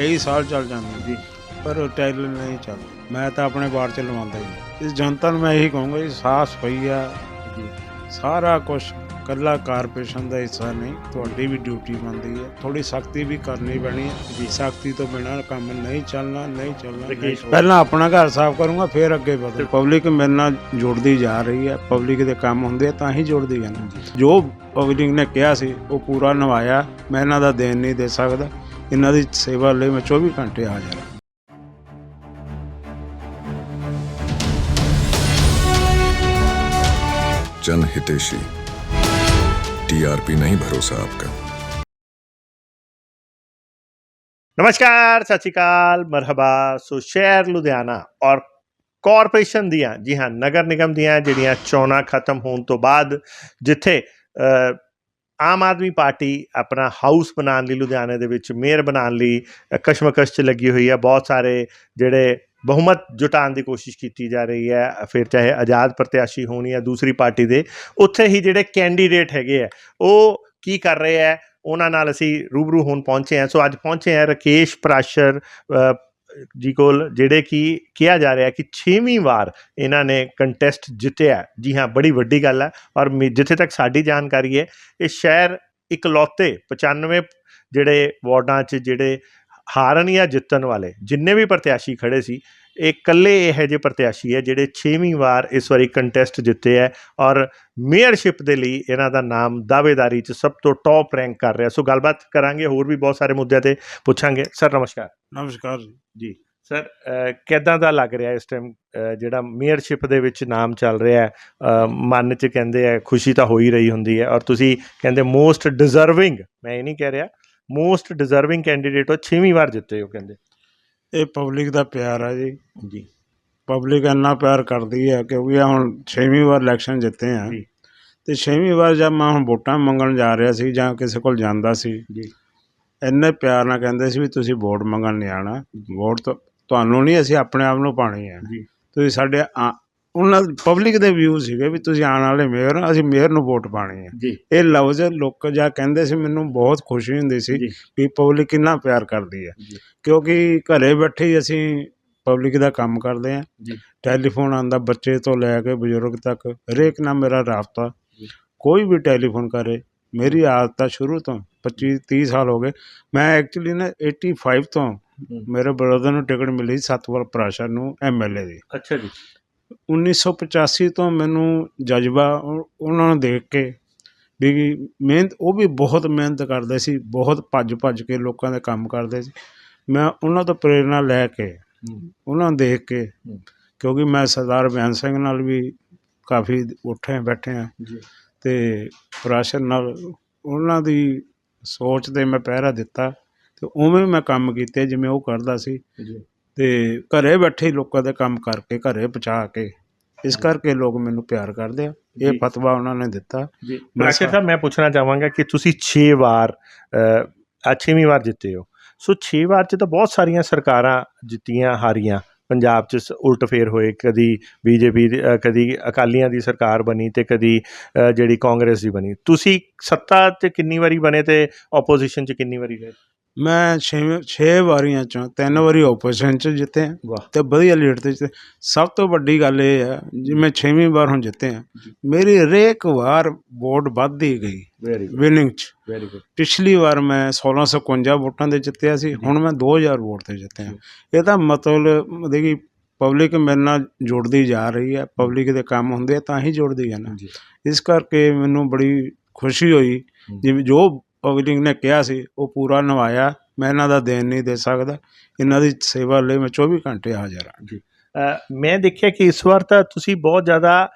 ਕਈ ਸਾਲ ਚੱਲ ਜਾਂਦੇ ਜੀ ਪਰ ਟਾਇਲ ਨਹੀਂ ਚੱਲਦਾ। ਮੈਂ ਤਾਂ ਆਪਣੇ ਬਾੜ ਚ ਲਵਾਉਂਦਾ ਹੀ ਨਹੀਂ। ਇਸ ਜਨਤਾ ਨੂੰ ਮੈਂ ਇਹੀ ਕਹੂੰਗਾ ਜੀ ਸਾਫ਼ ਸਫ਼ਾਈ ਆ ਜੀ। ਸਾਰਾ ਕੁਝ ਕੱਲਾ ਕਾਰਪੋਰੇਸ਼ਨ ਦਾ ਹਿੱਸਾ ਨਹੀਂ ਤੁਹਾਡੀ ਵੀ ਡਿਊਟੀ ਬਣਦੀ ਹੈ। ਥੋੜੀ ਸਖਤੀ ਵੀ ਕਰਨੀ ਪੈਣੀ ਹੈ। ਜੀ ਸਖਤੀ ਤੋਂ ਬਿਨਾਂ ਕੰਮ ਨਹੀਂ ਚੱਲਣਾ ਨਹੀਂ ਚੱਲਣਾ। ਪਹਿਲਾਂ ਆਪਣਾ ਘਰ ਸਾਫ਼ ਕਰੂੰਗਾ ਫਿਰ ਅੱਗੇ ਵਧੂ। ਪਬਲਿਕ ਮੇਰੇ ਨਾਲ ਜੁੜਦੀ ਜਾ ਰਹੀ ਹੈ। ਪਬਲਿਕ ਦੇ ਕੰਮ ਹੁੰਦੇ ਆ ਤਾਂ ਹੀ ਜੁੜਦੀ ਨਾ। ਜੋ ਪਬਲਿਕ ਨੇ ਕਿਹਾ ਸੀ ਉਹ ਪੂਰਾ ਨਿਭਾਇਆ। ਮੈਂ ਇਹਨਾਂ ਦਾ ਦੇਣ ਨਹੀਂ ਦੇ ਸਕਦਾ। ਇਹਨਾਂ ਦੀ ਸੇਵਾ ਲਈ ਮੈਂ 24 ਘੰਟੇ ਹਾਜ਼ਰ ਹਾਂ जन हितेशी टीआरपी नहीं भरोसा आपका ਨਮਸਕਾਰ ਸਤਿ ਸ਼੍ਰੀ ਅਕਾਲ ਮਰਹਬਾ ਸੋ ਸ਼ਹਿਰ ਲੁਧਿਆਣਾ ਔਰ ਕਾਰਪੋਰੇਸ਼ਨ ਦੀਆਂ ਜੀ ਹਾਂ ਨਗਰ ਨਿਗਮ ਦੀਆਂ ਜਿਹੜੀਆਂ ਚੋਣਾਂ ਖਤਮ ਹੋਣ ਤੋਂ ਬਾਅਦ ਜਿੱਥੇ ਅ, ਆਮ ਆਦਮੀ ਪਾਰਟੀ ਆਪਣਾ ਹਾਊਸ ਬਣਾਉਣ ਲਈ ਲੁਧਿਆਣੇ ਦੇ ਵਿੱਚ, ਮੇਅਰ ਬਣਾਉਣ ਲਈ ਕਸ਼ਮਕਸ਼ 'ਚ ਲੱਗੀ ਹੋਈ ਹੈ। ਬਹੁਤ ਸਾਰੇ ਜਿਹੜੇ ਬਹੁਮਤ ਜੁਟਾਉਣ ਦੀ ਕੋਸ਼ਿਸ਼ ਕੀਤੀ ਜਾ ਰਹੀ ਹੈ, ਫਿਰ ਚਾਹੇ ਆਜ਼ਾਦ ਪ੍ਰਤਿਆਸ਼ੀ ਹੋਣ ਜਾਂ ਦੂਸਰੀ ਪਾਰਟੀ ਦੇ, ਉੱਥੇ ਹੀ ਜਿਹੜੇ ਕੈਂਡੀਡੇਟ ਹੈਗੇ ਆ, ਉਹ ਕੀ ਕਰ ਰਹੇ ਹੈ? ਉਹਨਾਂ ਨਾਲ ਅਸੀਂ ਰੂਬਰੂ ਹੋਣ ਪਹੁੰਚੇ ਹਾਂ। ਸੋ ਅੱਜ ਪਹੁੰਚੇ ਹਾਂ ਰਕੇਸ਼ ਪ੍ਰਾਸ਼ਰ ਜੀ ਕੋਲ ਜਿਹੜੇ ਕਿ ਕਿਹਾ ਜਾ ਰਿਹਾ ਕਿ 6ਵੀਂ ਵਾਰ ਇਹਨਾਂ ਨੇ ਕੰਟੈਸਟ ਜਿੱਤਿਆ ਜੀ ਹਾਂ, ਬੜੀ ਵੱਡੀ ਗੱਲ ਹੈ ਔਰ ਮੇ- ਜਿੱਥੇ ਤੱਕ ਸਾਡੀ ਜਾਣਕਾਰੀ ਹੈ, ਇਹ ਸ਼ਹਿਰ ਇਕਲੌਤੇ 95 ਜਿਹੜੇ ਵਾਰਡਾਂ 'ਚ ਜਿਹੜੇ ਹਾਰਨ ਜਾਂ ਜਿੱਤਣ ਵਾਲੇ ਜਿੰਨੇ ਵੀ ਪ੍ਰਤਿਆਸ਼ੀ ਖੜੇ ਸੀ ਇਹ ਇਕੱਲੇ ਇਹੋ ਜਿਹੇ ਪ੍ਰਤਿਆਸ਼ੀ ਹੈ ਜਿਹੜੇ 6ਵੀਂ ਵਾਰ ਇਸ ਵਾਰੀ ਕੰਟੈਸਟ ਜਿੱਤੇ ਹੈ ਔਰ ਮੇਅਰਸ਼ਿਪ ਦੇ ਲਈ ਇਹਨਾਂ ਦਾ ਨਾਮ ਦਾਅਵੇਦਾਰੀ 'ਚ ਸਭ ਤੋਂ ਟੌਪ ਰੈਂਕ ਕਰ ਰਿਹਾ। ਸੋ ਗੱਲਬਾਤ ਕਰਾਂਗੇ ਹੋਰ ਵੀ ਬਹੁਤ ਸਾਰੇ ਮੁੱਦਿਆਂ ਤੇ ਪੁੱਛਾਂਗੇ। ਸਰ ਨਮਸਕਾਰ। ਨਮਸਕਾਰ ਜੀ। ਜੀ ਸਰ ਕਿੱਦਾਂ ਦਾ ਲੱਗ ਰਿਹਾ ਇਸ ਟਾਈਮ ਜਿਹੜਾ ਮੇਅਰਸ਼ਿਪ ਦੇ ਵਿੱਚ ਨਾਮ ਚੱਲ ਰਿਹਾ ਹੈ? ਮਨ 'ਚ ਕਹਿੰਦੇ ਆ ਖੁਸ਼ੀ ਤਾਂ ਹੋ ਹੀ ਰਹੀ ਹੁੰਦੀ ਹੈ ਔਰ ਤੁਸੀਂ ਕਹਿੰਦੇ ਮੋਸਟ ਡਿਜ਼ਰਵਿੰਗ ਮੈਂ ਇਹ ਨਹੀਂ ਕਹਿ ਰਿਹਾ ਮੋਸਟ ਡਿਜ਼ਰਵਿੰਗ ਕੈਂਡੀਡੇਟ ਹੋ 6ਵੀਂ ਵਾਰ ਜਿੱਤੇ ਹੋ ਕਹਿੰਦੇ। ਇਹ ਪਬਲਿਕ ਦਾ ਪਿਆਰ ਆ ਜੀ। ਜੀ। ਪਬਲਿਕ ਇੰਨਾ ਪਿਆਰ ਕਰਦੀ ਹੈ ਕਿਉਂਕਿ ਇਹ ਹੁਣ 6ਵੀਂ ਵਾਰ ਇਲੈਕਸ਼ਨ ਜਿੱਤੇ ਆ। ਜੀ। ਤੇ 6ਵੀਂ ਵਾਰ ਜਦ ਮੈਂ ਹੁਣ ਵੋਟਾਂ ਮੰਗਣ ਜਾ ਰਿਹਾ ਸੀ ਜਾਂ ਕਿਸੇ ਕੋਲ ਜਾਂਦਾ ਸੀ ਜੀ। ਇੰਨੇ ਪਿਆਰ ਨਾਲ ਕਹਿੰਦੇ ਸੀ ਵੀ ਤੁਸੀਂ ਵੋਟ ਮੰਗਣ ਨਹੀਂ ਆਣਾ ਵੋਟ ਤੁਹਾਨੂੰ ਨਹੀਂ ਅਸੀਂ ਆਪਣੇ ਆਪ ਨੂੰ ਪਾਣੀ ਹੈ ਜੀ। ਤੁਸੀਂ ਸਾਡੇ ਆ- ਉਹਨਾਂ ਪਬਲਿਕ ਦੇ ਵਿਊ ਸੀਗੇ ਵੀ ਤੁਸੀਂ ਆਉਣ ਵਾਲੇ ਮੇਅਰ ਹੋ, ਅਸੀਂ ਮੇਅਰ ਨੂੰ ਵੋਟ ਪਾਣੀ ਹੈ ਜੀ। ਇਹ ਲਫ਼ਜ਼ ਲੋਕ ਜਾ ਕਹਿੰਦੇ ਸੀ ਮੈਨੂੰ ਬਹੁਤ ਖੁਸ਼ੀ ਹੁੰਦੀ ਸੀ ਜੀ। ਵੀ ਪਬਲਿਕ ਕਿੰਨਾ ਪਿਆਰ ਕਰਦੀ ਹੈ ਜੀ। ਕਿਉਂਕਿ ਘਰੇ ਬੈਠੇ ਹੀ ਅਸੀਂ ਪਬਲਿਕ ਦਾ ਕੰਮ ਕਰਦੇ ਹਾਂ ਜੀ। ਟੈਲੀਫੋਨ ਆਂਦਾ ਬੱਚੇ ਤੋਂ ਲੈ ਕੇ ਬਜ਼ੁਰਗ ਤੱਕ ਹਰੇਕ ਨਾਲ ਮੇਰਾ ਰਾਬਤਾ। ਜੀ। ਕੋਈ ਵੀ ਟੈਲੀਫੋਨ ਕਰੇ ਮੇਰੀ ਆਦਤ ਆ ਸ਼ੁਰੂ ਤੋਂ 25 30 ਸਾਲ ਹੋ ਗਏ। ਮੈਂ ਐਕਚੁਅਲੀ ਨਾ 85 ਤੋਂ ਮੇਰੇ ਬ੍ਰਦਰ ਨੂੰ ਟਿਕਟ ਮਿਲੀ ਸਤਵਰ ਪ੍ਰਾਸ਼ਰ ਨੂੰ ਐਮਐਲਏ ਦੀ। ਅੱਛਾ ਜੀ। 1985 ਤੋਂ ਮੈਨੂੰ ਜਜ਼ਬਾ ਉਹ- ਉਹਨਾਂ ਨੂੰ ਦੇਖ ਕੇ ਵੀ ਮਿਹਨਤ ਉਹ ਵੀ ਬਹੁਤ ਮਿਹਨਤ ਕਰਦੇ ਸੀ ਬਹੁਤ ਭੱਜ ਭੱਜ ਕੇ ਲੋਕਾਂ ਦੇ ਕੰਮ ਕਰਦੇ ਸੀ। ਮੈਂ ਉਹਨਾਂ ਤੋਂ ਪ੍ਰੇਰਣਾ ਲੈ ਕੇ ਉਹਨਾਂ ਨੂੰ ਦੇਖ ਕੇ ਕਿਉਂਕਿ ਮੈਂ ਸਰਦਾਰ ਬਿਆਨ ਸਿੰਘ ਨਾਲ ਵੀ ਕਾਫੀ ਉੱਠੇ ਬੈਠੇ ਆ ਤੇ ਪ੍ਰਾਸ਼ਨ ਨਾਲ ਉਹਨਾਂ ਦੀ ਸੋਚ ਤੇ ਮੈਂ ਪਹਿਰਾ ਦਿੱਤਾ ਤੇ ਉਵੇਂ ਮੈਂ ਕੰਮ ਕੀਤੇ ਜਿਵੇਂ ਉਹ ਕਰਦਾ ਸੀ। ਤੇ ਘਰੇ ਬੈਠੇ ਲੋਕਾਂ ਦੇ ਕੰਮ ਕਰਕੇ ਘਰੇ ਪਹੁੰਚਾ ਕੇ ਇਸ ਕਰਕੇ ਲੋਕ ਮੈਨੂੰ ਪਿਆਰ ਕਰਦੇ ਆ। ਇਹ ਫਤਵਾ ਉਹਨਾਂ ਨੇ ਦਿੱਤਾ। ਜੀ। ਮੈਂ ਰਾਕੇਸ਼ ਸਾ- ਸਾਹਿਬ ਮੈਂ ਪੁੱਛਣਾ ਚਾਹਾਂਗਾ ਕਿ ਤੁਸੀਂ 6 ਵਾਰ ਅ, ਛੇਵੀਂ ਵਾਰ ਜਿੱਤੇ ਹੋ। ਸੋ 6 ਵਾਰ ਚ ਤਾਂ ਬਹੁਤ ਸਾਰੀਆਂ ਸਰਕਾਰਾਂ ਜਿੱਤੀਆਂ ਹਾਰੀਆਂ। ਪੰਜਾਬ ਚ ਉਲਟ ਫੇਰ ਹੋਏ। ਕਦੀ ਬੀਜੇਪੀ ਕਦੀ ਅਕਾਲੀਆਂ ਦੀ ਸਰਕਾਰ ਬਣੀ ਤੇ ਕਦੀ ਜਿਹੜੀ ਕਾਂਗਰਸ ਦੀ ਬਣੀ। ਤੁਸੀਂ ਸੱਤਾ ਤੇ ਕਿੰਨੀ ਵਾਰੀ ਬਣੇ ਤੇ ਆਪੋਜੀਸ਼ਨ ਚ ਕਿੰਨੀ ਵਾਰੀ ਰਹੇ? ਮੈਂ 6 6 ਵਾਰੀਆਂ ਚੋਂ ਤਿੰਨ ਵਾਰੀ ਆਪੋਜੀਸ਼ਨ ਚ ਜਿੱਤੇ ਆ ਵਾਹ। ਤੇ ਵਧੀਆ ਲੀਡ ਤੇ ਜਿੱਤੇ। ਸਭ ਤੋਂ ਵੱਡੀ ਗੱਲ ਇਹ ਹੈ ਜਿਵੇਂ 6ਵੀਂ ਵਾਰ ਹੁਣ ਜਿੱਤੇ ਆ ਮੇਰੀ ਹਰੇਕ ਵਾਰ ਵੋਟ ਵੱਧਦੀ ਗਈ ਵਿਨਿੰਗ ਚ। ਵੈਰੀ ਗੁੱਡ ਪਿਛਲੀ ਵਾਰ ਮੈਂ 1651 ਵੋਟਾਂ ਤੇ ਜਿੱਤਿਆ ਸੀ ਹੁਣ ਮੈਂ 2000 ਵੋਟ ਤੇ ਜਿੱਤਿਆ ਇਹਦਾ ਮਤਲਬ ਮਤਲਬ ਕਿ ਪਬਲਿਕ ਮੇਰੇ ਨਾਲ ਜੁੜਦੀ ਜਾ ਰਹੀ ਹੈ ਪਬਲਿਕ ਦੇ ਕੰਮ ਹੁੰਦੇ ਤਾਂ ਹੀ ਜੁੜਦੀ ਹੈ ਨਾ। ਇਸ ਕਰਕੇ ਮੈਨੂੰ ਬੜੀ ਖੁਸ਼ੀ ਹੋਈ। ਜਿਵੇਂ ਜੋ ਪਬਲਿਕ ਨੇ ਕਿਹਾ ਸੀ, ਉਹ ਪੂਰਾ ਨਿਭਾਇਆ ਮੈਂ ਇਹਨਾਂ ਦਾ ਦੇਣ ਨਹੀਂ ਦੇ ਸਕਦਾ। ਇਹਨਾਂ ਦੀ ਸੇਵਾ ਲਈ ਮੈਂ 24 ਘੰਟੇ ਹਾਜ਼ਰ ਹਾਂ। ਜੀ ਮੈਂ ਦੇਖਿਆ ਕਿ ਇਸ ਵਾਰ ਤਾਂ ਤੁਸੀਂ ਬਹੁਤ ਜ਼ਿਆਦਾ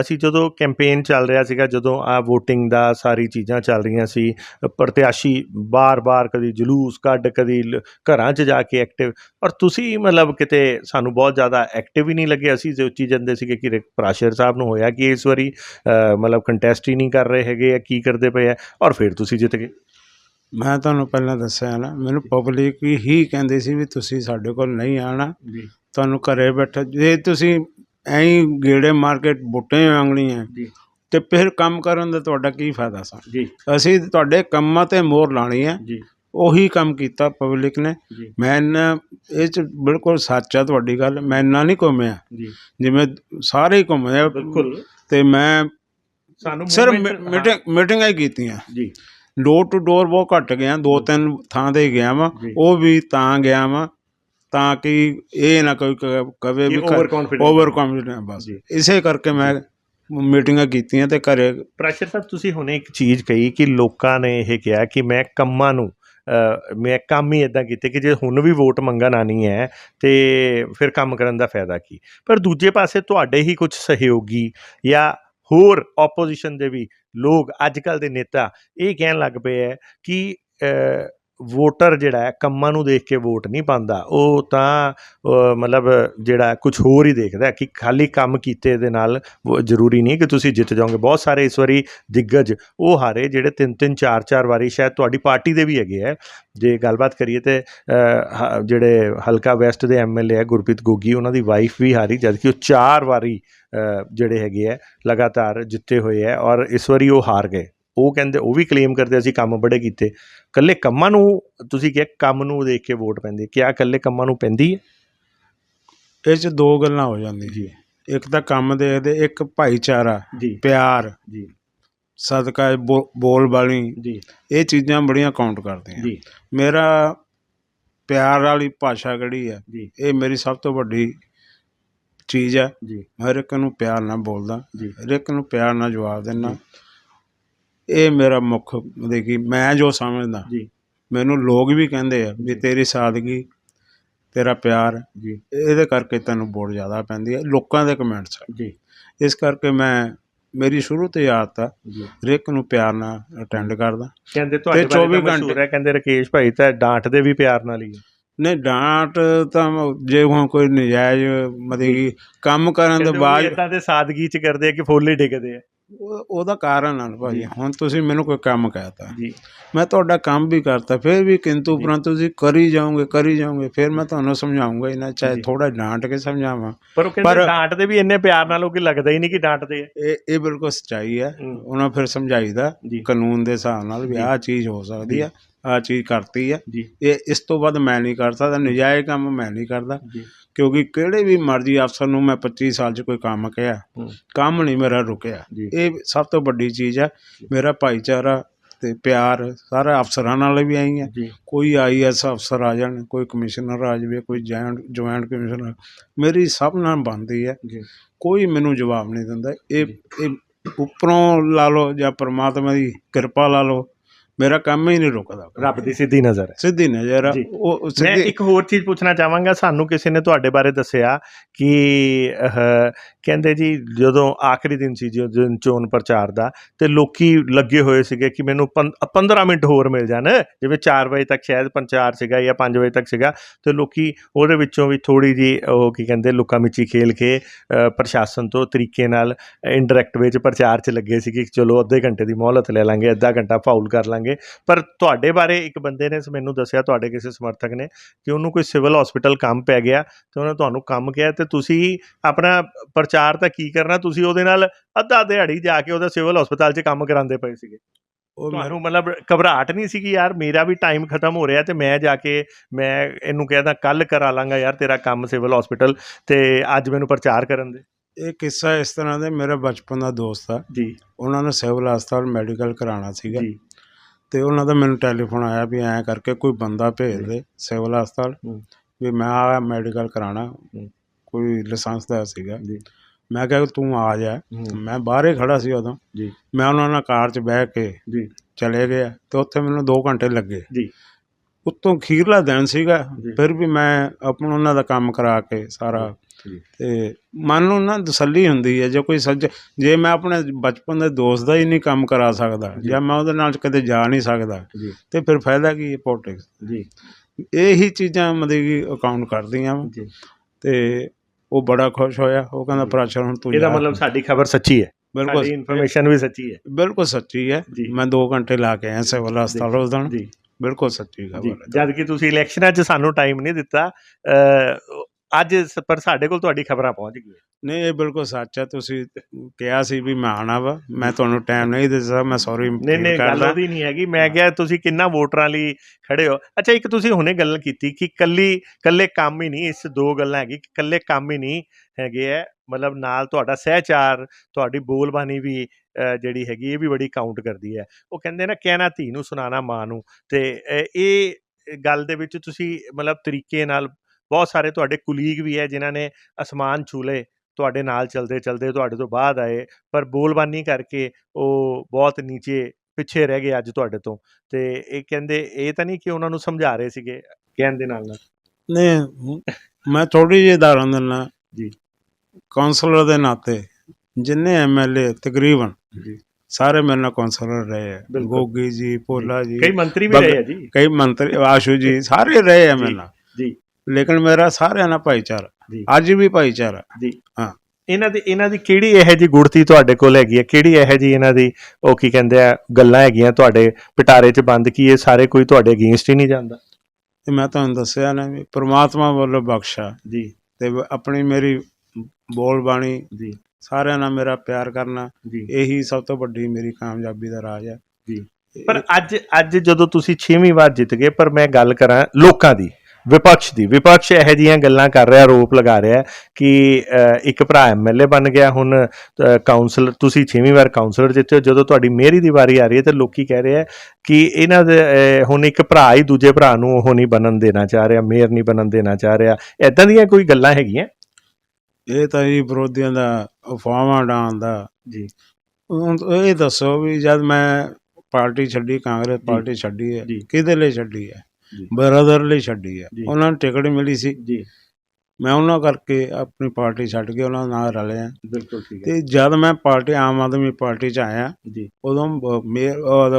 ਅਸੀਂ ਜਦੋਂ ਕੈਂਪੇਨ ਚੱਲ ਰਿਹਾ ਸੀਗਾ ਜਦੋਂ ਆ VOTING ਦਾ ਸਾਰੀ ਚੀਜ਼ਾਂ ਚੱਲ ਰਹੀਆਂ ਸੀ ਪ੍ਰਤਿਆਸ਼ੀ ਬਾਰ-ਬਾਰ ਕਦੀ ਜਲੂਸ ਕੱਢ ਕਦੀ ਲ- ਘਰਾਂ 'ਚ ਜਾ ਕੇ ਐਕਟਿਵ ਔਰ ਤੁਸੀਂ ਮਤਲਬ ਕਿਤੇ ਸਾਨੂੰ ਬਹੁਤ ਜ਼ਿਆਦਾ ਐਕਟਿਵ ਹੀ ਨਹੀਂ ਲੱਗੇ ਅਸੀਂ ਸੋਚੀ ਜਾਂਦੇ ਸੀਗੇ ਕਿ ਰੇ- ਪ੍ਰਾਸ਼ਰ ਸਾਹਿਬ ਨੂੰ ਹੋਇਆ ਕਿ ਇਸ ਵਾਰੀ ਮਤਲਬ ਕੰਟੈਸਟ ਹੀ ਨਹੀਂ ਕਰ ਰਹੇ ਹੈਗੇ ਆ ਕੀ ਕਰਦੇ ਪਏ ਆ ਔਰ ਫਿਰ ਤੁਸੀਂ ਜਿੱਤ ਗਏ। ਮੈਂ ਤੁਹਾਨੂੰ ਪਹਿਲਾਂ ਦੱਸਿਆ ਨਾ ਮੈਨੂੰ ਪਬਲਿਕ ਹੀ ਕਹਿੰਦੇ ਸੀ ਵੀ ਤੁਸੀਂ ਸਾਡੇ ਕੋਲ ਨਹੀਂ ਆਣਾ ਜੀ। ਤੁਹਾਨੂੰ ਘਰੇ ਬੈਠੇ ਜੇ ਤੁਸੀਂ ਐਂ ਹੀ ਗੇੜੇ ਮਾਰ ਕੇ ਬੁੱਟੇ ਮੰਗਣੀਆਂ ਜੀ। ਤੇ ਫਿਰ ਕੰਮ ਕਰਨ ਦਾ ਤੁਹਾਡਾ ਕੀ ਫਾਇਦਾ ਸਾ ਜੀ। ਅਸੀਂ ਤੁਹਾਡੇ ਕੰਮਾਂ ਤੇ ਮੋਹਰ ਲਾਣੀ ਹੈ ਜੀ। ਉਹੀ ਕੰਮ ਕੀਤਾ ਪਬਲਿਕ ਨੇ। ਮੈਂ ਇੰਨਾ ਇਹ ਚ ਬਿਲਕੁਲ ਸੱਚ ਆ ਤੁਹਾਡੀ ਗੱਲ ਮੈਂ ਇੰਨਾ ਨਹੀਂ ਘੁੰਮਿਆ। ਜੀ। ਜਿਵੇਂ ਸਾਰੇ ਹੀ ਘੁੰਮਦੇ ਆ। ਬਿਲਕੁਲ। ਤੇ ਮੈਂ ਸਾਨੂੰ ਸਿਰਫ movement- ਮੀਟਿੰਗ ਮੀਟਿੰਗਾਂ ਹੀ ਕੀਤੀਆਂ। ਜੀ। ਡੋਰ ਟੂ ਡੋਰ ਬਹੁਤ ਘੱਟ ਗਿਆ ਦੋ ਤਿੰਨ ਥਾਂ ਤੇ ਗਿਆ ਵਾਂ। ਜੀ। ਉਹ ਵੀ ਤਾਂ ਗਿਆ ਵਾਂ। ਤਾਂ ਕਿ ਇਹ ਨਾ ਕੋਈ ਕ- ਕਵੇ ਵੀ ਓਵਰ ਕੰਫੀਡੈਂਟ ਬਸ। ਜੀ। ਇਸੇ ਕਰਕੇ ਮੈਂ ਮੀਟਿੰਗਾਂ ਕੀਤੀਆਂ ਤੇ ਘਰੇ ਪ੍ਰੈਸ਼ਰ ਸਾਹਿਬ ਤੁਸੀਂ ਹੁਣੇ ਇੱਕ ਚੀਜ਼ ਕਹੀ ਕਿ ਲੋਕਾਂ ਨੇ ਇਹ ਕਿਹਾ ਕਿ ਮੈਂ ਕੰਮਾਂ ਨੂੰ ਮੈਂ ਕੰਮ ਹੀ ਇਦਾਂ ਕੀਤੇ ਕਿ ਜੇ ਹੁਣ ਵੀ ਵੋਟ ਮੰਗਣ ਆਣੀ ਹੈ ਤੇ ਫਿਰ ਕੰਮ ਕਰਨ ਦਾ ਫਾਇਦਾ ਕੀ? ਪਰ ਦੂਜੇ ਪਾਸੇ ਤੁਹਾਡੇ ਹੀ ਕੁਝ ਸਹਿਯੋਗੀ ਜਾਂ ਹੋਰ ਆਪੋਜੀਸ਼ਨ ਦੇ ਵੀ ਲੋਕ ਅੱਜ ਕੱਲ ਦੇ ਨੇਤਾ ਇਹ ਕਹਿਣ ਲੱਗ ਪਏ ਹੈ ਕਿ ਵੋਟਰ ਜਿਹੜਾ ਹੈ, ਕੰਮਾਂ ਨੂੰ ਦੇਖ ਕੇ ਵੋਟ ਨਹੀਂ ਪਾਉਂਦਾ। ਉਹ ਤਾਂ ਮਤਲਬ ਜਿਹੜਾ ਕੁਝ ਹੋਰ ਹੀ ਦੇਖਦਾ ਕਿ ਖਾਲੀ ਕੰਮ ਕੀਤੇ ਦੇ ਨਾਲ ਉਹ ਜ਼ਰੂਰੀ ਨਹੀਂ ਕਿ ਤੁਸੀਂ ਜਿੱਤ ਜਾਓਗੇ। ਬਹੁਤ ਸਾਰੇ ਇਸ ਵਾਰੀ ਦਿੱਗਜ ਉਹ ਹਾਰੇ ਜਿਹੜੇ ਤਿੰਨ ਤਿੰਨ, ਚਾਰ ਚਾਰ ਵਾਰੀ ਸ਼ਾਇਦ ਤੁਹਾਡੀ ਪਾਰਟੀ ਦੇ ਵੀ ਹੈਗੇ ਹੈ ਜੇ ਗੱਲਬਾਤ ਕਰੀਏ ਤੇ ਹ- ਜਿਹੜੇ ਹਲਕਾ ਵੈਸਟ ਦੇ ਐਮਐਲਏ ਹੈ ਗੁਰਪ੍ਰੀਤ ਗੋਗੀ, ਉਹਨਾਂ ਦੀ ਵਾਈਫ ਵੀ ਹਾਰੀ, ਜਦਕਿ ਉਹ ਚਾਰ ਵਾਰੀ ਜਿਹੜੇ ਹੈਗੇ ਹੈ ਲਗਾਤਾਰ ਜਿੱਤੇ ਹੋਏ ਹੈ ਔਰ ਇਸ ਵਾਰੀ ਉਹ ਹਾਰ ਗਏ। ਉਹ ਕਹਿੰਦੇ ਉਹ ਵੀ ਕਲੇਮ ਕਰਦੇ ਅਸੀਂ ਕੰਮ ਬੜੇ ਕੀਤੇ। ਕੱਲੇ ਕੰਮਾਂ ਨੂੰ ਤੁਸੀਂ ਕਿਹਾ ਕੰਮ ਨੂੰ ਦੇਖ ਕੇ ਵੋਟ ਪੈਂਦੀ ਹੈ। ਕਿਆ ਕੱਲੇ ਕੰਮਾਂ ਨੂੰ ਪੈਂਦੀ ਹੈ? ਇਹ ਚ ਦੋ ਗੱਲਾਂ ਹੋ ਜਾਂਦੀਆਂ ਜੀ ਇੱਕ ਤਾਂ ਕੰਮ ਦੇਖਦੇ ਇੱਕ ਭਾਈਚਾਰਾ ਪਿਆਰ ਜੀ। ਸਦਕਾ ਬੋਲ ਬਾਣੀ। ਜੀ। ਇਹ ਚੀਜ਼ਾਂ ਬੜੀਆਂ ਕਾਊਂਟ ਕਰਦੀਆਂ। ਜੀ। ਮੇਰਾ ਪਿਆਰ ਵਾਲੀ ਭਾਸ਼ਾ ਕਿਹੜੀ ਆ ਜੀ। ਇਹ ਮੇਰੀ ਸਭ ਤੋਂ ਵੱਡੀ ਚੀਜ਼ ਆ ਜੀ। ਮੈਂ ਹਰ ਇੱਕ ਨੂੰ ਪਿਆਰ ਨਾਲ ਬੋਲਦਾ। ਜੀ। ਹਰ ਇੱਕ ਨੂੰ ਪਿਆਰ ਨਾਲ ਜਵਾਬ ਦਿੰਦਾ। ਇਹ ਮੇਰਾ ਮੁੱਖ ਦੇਖੀ ਮੈਂ ਜੋ ਸਮਝਦਾ ਜੀ। ਮੈਨੂੰ ਲੋਕ ਵੀ ਕਹਿੰਦੇ ਆ ਵੀ ਤੇਰੀ ਸਾਦਗੀ ਤੇਰਾ ਪਿਆਰ ਜੀ। ਇਹਦੇ ਕਰਕੇ ਤੈਨੂੰ ਵੋਟ ਜ਼ਿਆਦਾ ਪੈਂਦੀ ਹੈ ਲੋਕਾਂ ਦੇ ਕਮੈਂਟਸ ਜੀ। ਇਸ ਕਰਕੇ ਮੈਂ ਮੇਰੀ ਸ਼ੁਰੂ ਤੋਂ ਆਦਤ ਆ ਇੱਕ ਨੂੰ ਪਿਆਰ ਨਾਲ ਅਟੈਂਡ ਕਰਦਾ। ਕਹਿੰਦੇ ਤੁਹਾਡੇ ਤੇ ਬਾਰੇ 24 ਤਾਂ ਮਸ਼ਹੂਰ ਹੈ ਕਹਿੰਦੇ ਰਕੇਸ਼ ਭਾਈ ਤਾਂ ਡਾਂਟਦੇ ਵੀ ਪਿਆਰ ਨਾਲ ਹੀ। ਨਹੀਂ ਡਾਂਟ ਤਾਂ ਜੇ ਹੁਣ ਕੋਈ ਨਜਾਇਜ਼ ਮਤਲਬ ਕੰਮ ਕਰਨ ਦੇ ਬਾਅਦ ਇਦਾਂ ਦੇ ਸਾਦਗੀ ਚ ਕਰਦੇ ਆ ਕਿ ਫੁੱਲ ਹੀ ਡਿੱਗਦੇ ਆ। ਉਹ- ਉਹਦਾ ਕਾਰਨ ਆ ਨਾ ਭਾਜੀ। ਹੁਣ ਤੁਸੀਂ ਮੈਨੂੰ ਕੋਈ ਕੰਮ ਕਹਿਤਾ। ਜੀ। ਮੈਂ ਤੁਹਾਡਾ ਕੰਮ ਵੀ ਕਰਤਾ ਫਿਰ ਵੀ ਕਿੰਤੂ ਪਰੰਤੂ ਤੁਸੀਂ ਕਰੀ ਜਾਓਗੇ ਕਰੀ ਜਾਓਗੇ ਫਿਰ ਮੈਂ ਤੁਹਾਨੂੰ ਸਮਝਾਉਂਗਾ ਹੀ ਨਾ ਚਾਹੇ। ਥੋੜਾ ਡਾਂਟ ਕੇ ਸਮਝਾਵਾਂ। ਪਰ ਉਹ ਕਹਿੰਦੇ ਪਰ- ਡਾਂਟਦੇ ਵੀ ਇੰਨੇ ਪਿਆਰ ਨਾਲ ਉਹ ਕਿ ਲੱਗਦਾ ਹੀ ਨਹੀਂ ਕਿ ਡਾਂਟਦੇ ਆ। ਇਹ ਇਹ ਬਿਲਕੁਲ ਸੱਚਾਈ ਹੈ। ਉਹਨਾਂ ਫਿਰ ਸਮਝਾਈਦਾ ਜੀ। ਕਾਨੂੰਨ ਦੇ ਹਿਸਾਬ ਨਾਲ ਵੀ। ਆਹ ਚੀਜ਼ ਹੋ ਸਕਦੀ ਆ ਆਹ ਚੀਜ਼ ਕਰਤੀ ਆ। ਜੀ। ਇਹ ਇਸ ਤੋਂ ਵੱਧ ਮੈਂ ਨਹੀਂ ਕਰ ਸਕਦਾ ਨਜਾਇਜ਼ ਕੰਮ ਮੈਂ ਨਹੀਂ ਕਰਦਾ। ਜੀ। ਕਿਉਂਕਿ ਕਿਹੜੇ ਵੀ ਮਰਜ਼ੀ ਅਫਸਰ ਨੂੰ ਮੈਂ 25 ਸਾਲ 'ਚ ਕੋਈ ਕੰਮ ਕਿਹਾ ਹੂੰ। ਕੰਮ ਨਹੀਂ ਮੇਰਾ ਰੁਕਿਆ। ਇਹ ਸਭ ਤੋਂ ਵੱਡੀ ਚੀਜ਼ ਆ ਮੇਰਾ ਭਾਈਚਾਰਾ ਤੇ ਪਿਆਰ ਸਾਰਾ ਅਫਸਰਾਂ ਨਾਲ ਵੀ ਆਈ ਹੈ ਕੋਈ ਆਈਐਸ ਅਫਸਰ ਆ ਜਾਣ ਕੋਈ ਕਮਿਸ਼ਨਰ ਆ ਜਾਵੇ ਕੋਈ ਜੁਆਇੰਟ ਜੁਆਇੰਟ ਕਮਿਸ਼ਨਰ ਮੇਰੀ ਸਭ ਨਾਲ ਬਣਦੀ ਹੈ ਕੋਈ ਮੈਨੂੰ ਜਵਾਬ ਨਹੀਂ ਦਿੰਦਾ। ਇਹ ਇਹ ਉੱਪਰੋਂ ਲਾ ਲਓ ਜਾਂ ਪ੍ਰਮਾਤਮਾ ਦੀ ਕਿਰਪਾ ਲਾ ਲਓ ਮੇਰਾ ਕੰਮ ਹੀ ਨਹੀਂ ਰੁਕਦਾ। ਰੱਬ ਦੀ ਸਿੱਧੀ ਨਜ਼ਰ ਹੈ। ਸਿੱਧੀ ਨਜ਼ਰ ਆ। ਉਹ ਮੈਂ ਇੱਕ ਹੋਰ ਚੀਜ਼ ਪੁੱਛਣਾ ਚਾਹਾਂਗਾ ਸਾਨੂੰ ਕਿਸੇ ਨੇ ਤੁਹਾਡੇ ਬਾਰੇ ਦੱਸਿਆ ਕਿ ਕਹਿੰਦੇ ਜੀ ਜਦੋਂ ਆਖਰੀ ਦਿਨ ਸੀ ਜਦੋਂ ਚੋਣ ਪ੍ਰਚਾਰ ਦਾ ਤੇ ਲੋਕੀ ਲੱਗੇ ਹੋਏ ਸੀਗੇ ਕਿ ਮੈਨੂੰ 15 ਮਿੰਟ ਹੋਰ ਮਿਲ ਜਾਣ। ਜਿਵੇਂ 4 ਵਜੇ ਤੱਕ ਸ਼ਾਇਦ ਪ੍ਰਚਾਰ ਸੀਗਾ ਜਾਂ 5 ਵਜੇ ਤੱਕ ਸੀਗਾ ਤੇ ਲੋਕੀ ਉਹਦੇ ਵਿੱਚੋਂ ਵੀ ਥੋੜੀ ਜੀ ਉਹ ਕੀ ਕਹਿੰਦੇ ਲੁਕਾ ਮਿੱਚੀ ਖੇਲ ਕੇ ਪ੍ਰਸ਼ਾਸਨ ਤੋਂ ਤਰੀਕੇ ਨਾਲ ਇੰਡਾਇਰੈਕਟ ਵਿੱਚ ਪ੍ਰਚਾਰ 'ਚ ਲੱਗੇ ਸੀ ਕਿ ਚਲੋ ਅੱਧੇ ਘੰਟੇ ਦੀ ਮੌਲਤ ਲੈ ਲਾਂਗੇ ਅੱਧਾ ਘੰਟਾ ਫਾਉਲ ਕਰ ਲਾਂਗੇ। ਪਰ ਤੁਹਾਡੇ ਬਾਰੇ ਇੱਕ ਬੰਦੇ ਨੇ ਮੈਨੂੰ ਦੱਸਿਆ ਤੁਹਾਡੇ ਕਿਸੇ ਸਮਰਥਕ ਨੇ ਕਿ ਉਹਨੂੰ ਕੋਈ ਸਿਵਲ ਹਸਪੀਟਲ ਕੰਮ ਪੈ ਗਿਆ ਤੇ ਉਹਨੇ ਤੁਹਾਨੂੰ ਕੰਮ ਕਿਹਾ ਤੇ ਤੁਸੀਂ ਆਪਣਾ ਪ੍ਰਚਾਰ ਤਾਂ ਕੀ ਕਰਨਾ ਤੁਸੀਂ ਉਹਦੇ ਨਾਲ ਅੱਧਾ ਦਿਹਾੜੀ ਜਾ ਕੇ ਉਹਦਾ ਸਿਵਲ ਹਸਪਤਾਲ 'ਚ ਕੰਮ ਕਰਾਉਂਦੇ ਪਏ ਸੀਗੇ। ਤੁਹਾਨੂੰ ਮਤਲਬ ਘਬਰਾਹਟ ਨਹੀਂ ਸੀ ਕਿ ਯਾਰ ਮੇਰਾ ਵੀ ਟਾਈਮ ਖਤਮ ਹੋ ਰਿਹਾ ਤੇ ਮੈਂ ਜਾ ਕੇ ਮੈਂ ਇਹਨੂੰ ਕਹਿੰਦਾ ਕੱਲ ਕਰਾ ਲਾਂਗਾ ਯਾਰ ਤੇਰਾ ਕੰਮ ਸਿਵਲ ਹਸਪੀਟਲ ਤੇ ਅੱਜ ਮੈਨੂੰ ਪ੍ਰਚਾਰ ਕਰਨ ਦੇ। ਇਹ ਕਿੱਸਾ ਇਸ ਤਰ੍ਹਾਂ ਦੇ ਮੇਰਾ ਬਚਪਨ ਦਾ ਦੋਸਤ ਆ। ਜੀ। ਉਹਨਾਂ ਨੂੰ ਸਿਵਲ ਹਸਪਤਾਲ ਮੈਡੀਕਲ ਕਰਾਉਣਾ ਸੀਗਾ। ਜੀ। ਤੇ ਉਹਨਾਂ ਦਾ ਮੈਨੂੰ ਟੈਲੀਫੋਨ ਆਇਆ ਵੀ ਐਂ ਕਰਕੇ ਕੋਈ ਬੰਦਾ ਭੇਜ ਦੇ ਸਿਵਲ ਹਸਪਤਾਲ। ਵੀ ਮੈਂ ਆ ਮੈਡੀਕਲ ਕਰਾਉਣਾ। ਕੋਈ ਲਾਇਸੈਂਸ ਦਾ ਸੀਗਾ। ਜੀ। ਮੈਂ ਕਿਹਾ ਤੂੰ ਆ ਜਾ। ਮੈਂ ਬਾਹਰ ਖੜਾ ਸੀ ਉਦੋਂ। ਜੀ। ਮੈਂ ਉਹਨਾਂ ਨਾਲ ਕਾਰ 'ਚ ਬਹਿ ਕੇ ਜੀ। ਚਲੇ ਗਿਆ ਤੇ ਉੱਥੇ ਮੈਨੂੰ 2 ਘੰਟੇ ਲੱਗੇ। ਜੀ। ਉੱਤੋਂ ਖੀਰਲਾ ਦਿਨ ਸੀਗਾ। ਫਿਰ ਵੀ ਮੈਂ ਆਪਣਾ ਉਹਨਾਂ ਦਾ ਕੰਮ ਕਰਾ ਕੇ ਸਾਰਾ ਤੇ ਮਨ ਨੂੰ ਨਾ ਤਸੱਲੀ ਹੁੰਦੀ ਹੈ ਜੇ ਕੋਈ ਸੱਜ ਜੇ ਮੈਂ ਆਪਣੇ ਬਚਪਨ ਦੇ ਦੋਸਤ ਦਾ ਹੀ ਨਹੀਂ ਕੰਮ ਕਰਾ ਸਕਦਾ ਜੀ। ਮੈਂ ਉਹਦੇ ਨਾਲ ਕਦੇ ਜਾ ਨਹੀਂ ਸਕਦਾ ਤੇ ਫਿਰ ਫਾਇਦਾ ਕੀ ਹੈ ਪੋਲਿਟਿਕਸ ਜੀ। ਇਹੀ ਚੀਜ਼ਾਂ ਮਤਲਬ ਕਿ ਅਕਾਊਂਟ ਕਰਦੀਆਂ। ਜੀ। ਤੇ ਉਹ ਬੜਾ ਖੁਸ਼ ਹੋਇਆ ਉਹ ਕਹਿੰਦਾ। ਪ੍ਰਾਚਰ ਹੁਣ ਤੂੰ ਇਹਦਾ। ਮਤਲਬ ਸਾਡੀ ਖਬਰ ਸੱਚੀ ਹੈ। ਬਿਲਕੁਲ ਸਾਡੀ ਇਨਫੋਰਮੇਸ਼ਨ ਵੀ ਸੱਚੀ ਹੈ। ਬਿਲਕੁਲ ਸੱਚੀ ਹੈ। ਮੈਂ 2 ਘੰਟੇ ਲਾ ਕੇ ਆਇਆ ਸਿਵਲ ਹਸਪਤਾਲ ਉਸ ਦਿਨ। ਜੀ। ਬਿਲਕੁਲ ਸੱਚੀ ਖਬਰ ਹੈ। ਜਦ ਕਿ ਤੁਸੀਂ ਇਲੈਕਸ਼ਨਾਂ 'ਚ ਸਾਨੂੰ ਟਾਈਮ ਨਹੀਂ ਦਿੱਤਾ ਅੱਜ ਸ- ਪਰ ਸਾਡੇ ਕੋਲ ਤੁਹਾਡੀ ਖਬਰਾਂ ਪਹੁੰਚ ਗਈਆਂ। ਨਹੀਂ ਇਹ ਬਿਲਕੁਲ ਸੱਚ ਹੈ ਤੁਸੀਂ ਕਿਹਾ ਸੀ ਵੀ ਮੈਂ ਆਣਾ ਵਾ। ਮੈਂ ਤੁਹਾਨੂੰ ਟਾਈਮ ਨਹੀਂ ਦਿੱਤਾ ਮੈਂ ਸੌਰੀ ਨਹੀਂ ਨਹੀਂ ਗੱਲ ਉਹਦੀ ਨਹੀਂ ਹੈਗੀ। ਮੈਂ ਕਿਹਾ ਤੁਸੀਂ ਕਿੰਨਾ ਵੋਟਰਾਂ ਲਈ ਖੜੇ ਹੋ। ਅੱਛਾ ਇੱਕ ਤੁਸੀਂ ਹੁਣੇ ਗੱਲ ਕੀਤੀ ਕਿ ਕੱਲੀ ਕੱਲੇ ਕੰਮ ਹੀ ਨਹੀਂ ਇਸ ਦੋ ਗੱਲਾਂ ਹੈਗੀ ਕਿ ਕੱਲੇ ਕੰਮ ਹੀ ਨਹੀਂ ਹੈਗੇ ਹੈ ਮਤਲਬ ਨਾਲ ਤੁਹਾਡਾ ਸਹਿਚਾਰ ਤੁਹਾਡੀ ਬੋਲਬਾਣੀ ਵੀ ਅਹ, ਜਿਹੜੀ ਹੈਗੀ ਇਹ ਵੀ ਬੜੀ ਕਾਊਂਟ ਕਰਦੀ ਹੈ। ਉਹ ਕਹਿੰਦੇ ਨਾ ਕਹਿਣਾ ਧੀ ਨੂੰ ਸੁਣਾਣਾ ਮਾਂ ਨੂੰ। ਤੇ ਅਹ, ਇਹ ਗੱਲ ਦੇ ਵਿੱਚ ਤੁਸੀਂ ਮਤਲਬ ਤਰੀਕੇ ਨਾਲ ਬਹੁਤ ਸਾਰੇ ਤੁਹਾਡੇ ਕੁਲੀਗ ਵੀ ਹੈ ਜਿਨ੍ਹਾਂ ਨੇ ਅਸਮਾਨ ਛੂਲੇ ਤੁਹਾਡੇ ਨਾਲ ਚਲਦੇ ਚਲਦੇ ਤੁਹਾਡੇ ਤੋਂ ਬਾਅਦ ਆਏ ਪਰ ਬੋਲਬਾਨੀ ਕਰਕੇ ਉਹ ਬਹੁਤ ਨੀਚੇ ਪਿੱਛੇ ਰਹਿ ਗਏ ਅੱਜ ਤੁਹਾਡੇ ਤੋਂ। ਤੇ ਇਹ ਕਹਿੰਦੇ ਇਹ ਤਾਂ ਨਹੀਂ ਕਿ ਉਹਨਾਂ ਨੂੰ ਸਮਝਾ ਰਹੇ ਸੀਗੇ ਕਹਿਣ ਦੇ ਨਾਲ ਨਾਲ। ਨਹੀਂ ਮੈਂ ਥੋੜੀ ਜਿਹੀ ਉਦਾਹਰਨ ਦਿੰਦਾ। ਜੀ। ਕਾਉਂਸਲਰ ਦੇ ਨਾਤੇ ਜਿੰਨੇ ਐਮਐਲਏ ਤਕਰੀਬਨ ਜੀ। ਸਾਰੇ ਮੇਰੇ ਨਾਲ ਕਾਉਂਸਲਰ ਰਹੇ ਬਿਲਕੁਲ। ਗੋਗੀ ਜੀ ਭੋਲਾ ਜੀ। ਕਈ ਮੰਤਰੀ ਵੀ ਰਹੇ ਆ ਜੀ। ਕਈ ਮੰਤਰੀ ਆਸ਼ੂ ਜੀ ਸਾਰੇ ਰਹੇ ਆ ਮੇਰੇ ਨਾਲ। ਜੀ। ਲੇਕਿਨ ਮੇਰਾ ਸਾਰਿਆਂ ਨਾਲ ਭਾਈਚਾਰਾ ਜੀ। ਅੱਜ ਵੀ ਭਾਈਚਾਰਾ। ਇਹਨਾਂ ਦੀ ਇਹਨਾਂ ਦੀ ਕਿਹੜੀ ਇਹੋ ਜੀ ਗੁੜਤੀ ਤੁਹਾਡੇ ਕੋਲ ਹੈਗੀ ਹੈ? ਕਿਹੜੀ ਇਹੋ ਜੀ ਇਹਨਾਂ ਦੀ ਉਹ ਕੀ ਕਹਿੰਦੇ ਆ ਗੱਲਾਂ ਹੈਗੀਆਂ ਤੁਹਾਡੇ ਪਿਟਾਰੇ 'ਚ ਬੰਦ ਕੀ ਇਹ ਸਾਰੇ ਕੋਈ ਤੁਹਾਡੇ ਅਗੇਂਸਟ ਹੀ ਨਹੀਂ ਜਾਂਦਾ? ਤੇ ਮੈਂ ਤੁਹਾਨੂੰ ਦੱਸਿਆ ਨਾ ਵੀ ਪ੍ਰਮਾਤਮਾ ਵੱਲੋਂ ਬਖਸ਼ਾ। ਜੀ। ਤੇ ਆਪਣੀ ਮੇਰੀ ਬੋਲ ਬਾਣੀ ਜੀ। ਸਾਰਿਆਂ ਨਾਲ ਮੇਰਾ ਪਿਆਰ ਕਰਨਾ ਜੀ। ਇਹੀ ਸਭ ਤੋਂ ਵੱਡੀ ਮੇਰੀ ਕਾਮਯਾਬੀ ਦਾ ਰਾਜ ਹੈ। ਜੀ। ਪਰ ਅੱਜ ਅੱਜ ਜਦੋਂ ਤੁਸੀਂ 6ਵੀਂ ਵਾਰ ਜਿੱਤ ਗਏ ਪਰ ਮੈਂ ਗੱਲ ਕਰਾਂ ਲੋਕਾਂ ਦੀ। ਵਿਪਕਸ਼ ਦੀ। ਵਿਪਕਸ਼ ਇਹੋ ਜਿਹੀਆਂ ਗੱਲਾਂ ਕਰ ਰਿਹਾ ਆਰੋਪ ਲਗਾ ਰਿਹਾ ਕਿ ਇੱਕ ਭਰਾ ਐਮਐਲਏ ਬਣ ਗਿਆ ਹੁਣ ਕਾਉਂਸਲਰ ਤੁਸੀਂ 6ਵੀਂ ਵਾਰ ਕਾਉਂਸਲਰ ਜਿੱਤੇ ਹੋ। ਜਦੋਂ ਤੁਹਾਡੀ ਮੇਅਰੀ ਦੀ ਵਾਰੀ ਆ ਰਹੀ ਹੈ ਤੇ ਲੋਕੀ ਕਹਿ ਰਹੇ ਆ ਕਿ ਇਹਨਾਂ ਦੇ ਹੁਣ ਇੱਕ ਭਰਾ ਹੀ ਦੂਜੇ ਭਰਾ ਨੂੰ ਉਹ ਨਹੀਂ ਬਣਨ ਦੇਣਾ ਚਾਹ ਰਿਹਾ ਮੇਅਰ ਨਹੀਂ ਬਣਨ ਦੇਣਾ ਚਾਹ ਰਿਹਾ। ਐਦਾਂ ਦੀਆਂ ਕੋਈ ਗੱਲਾਂ ਹੈਗੀਆਂ? ਇਹ ਤਾਂ ਜੀ ਵਿਰੋਧੀਆਂ ਦਾ ਅਫਵਾਹਾਂ ਉਡਾਉਣ ਦਾ। ਜੀ। ਇਹ ਦੱਸੋ ਵੀ ਜਦ ਮੈਂ ਪਾਰਟੀ ਛੱਡੀ ਕਾਂਗਰਸ ਪਾਰਟੀ ਛੱਡੀ ਹੈ। ਕਿਹਦੇ ਲਈ ਛੱਡੀ ਹੈ। ਬਰਦਰ ਲਈ ਛੱਡੀ ਹੈ। ਉਹਨਾਂ ਨੂੰ ਟਿਕਟ ਮਿਲੀ ਸੀ। ਜੀ। ਮੈਂ ਉਹਨਾਂ ਕਰਕੇ ਆਪਣੀ ਪਾਰਟੀ ਛੱਡ ਕੇ ਉਹਨਾਂ ਨਾਲ ਰਲਿਆ। ਬਿਲਕੁਲ ਠੀਕ ਤੇ ਜਦ ਮੈਂ ਪਾਰਟੀ ਆਮ ਆਦਮੀ ਪਾਰਟੀ ਚ ਆਇਆ ਜੀ। ਉਦੋਂ ਮੇਰ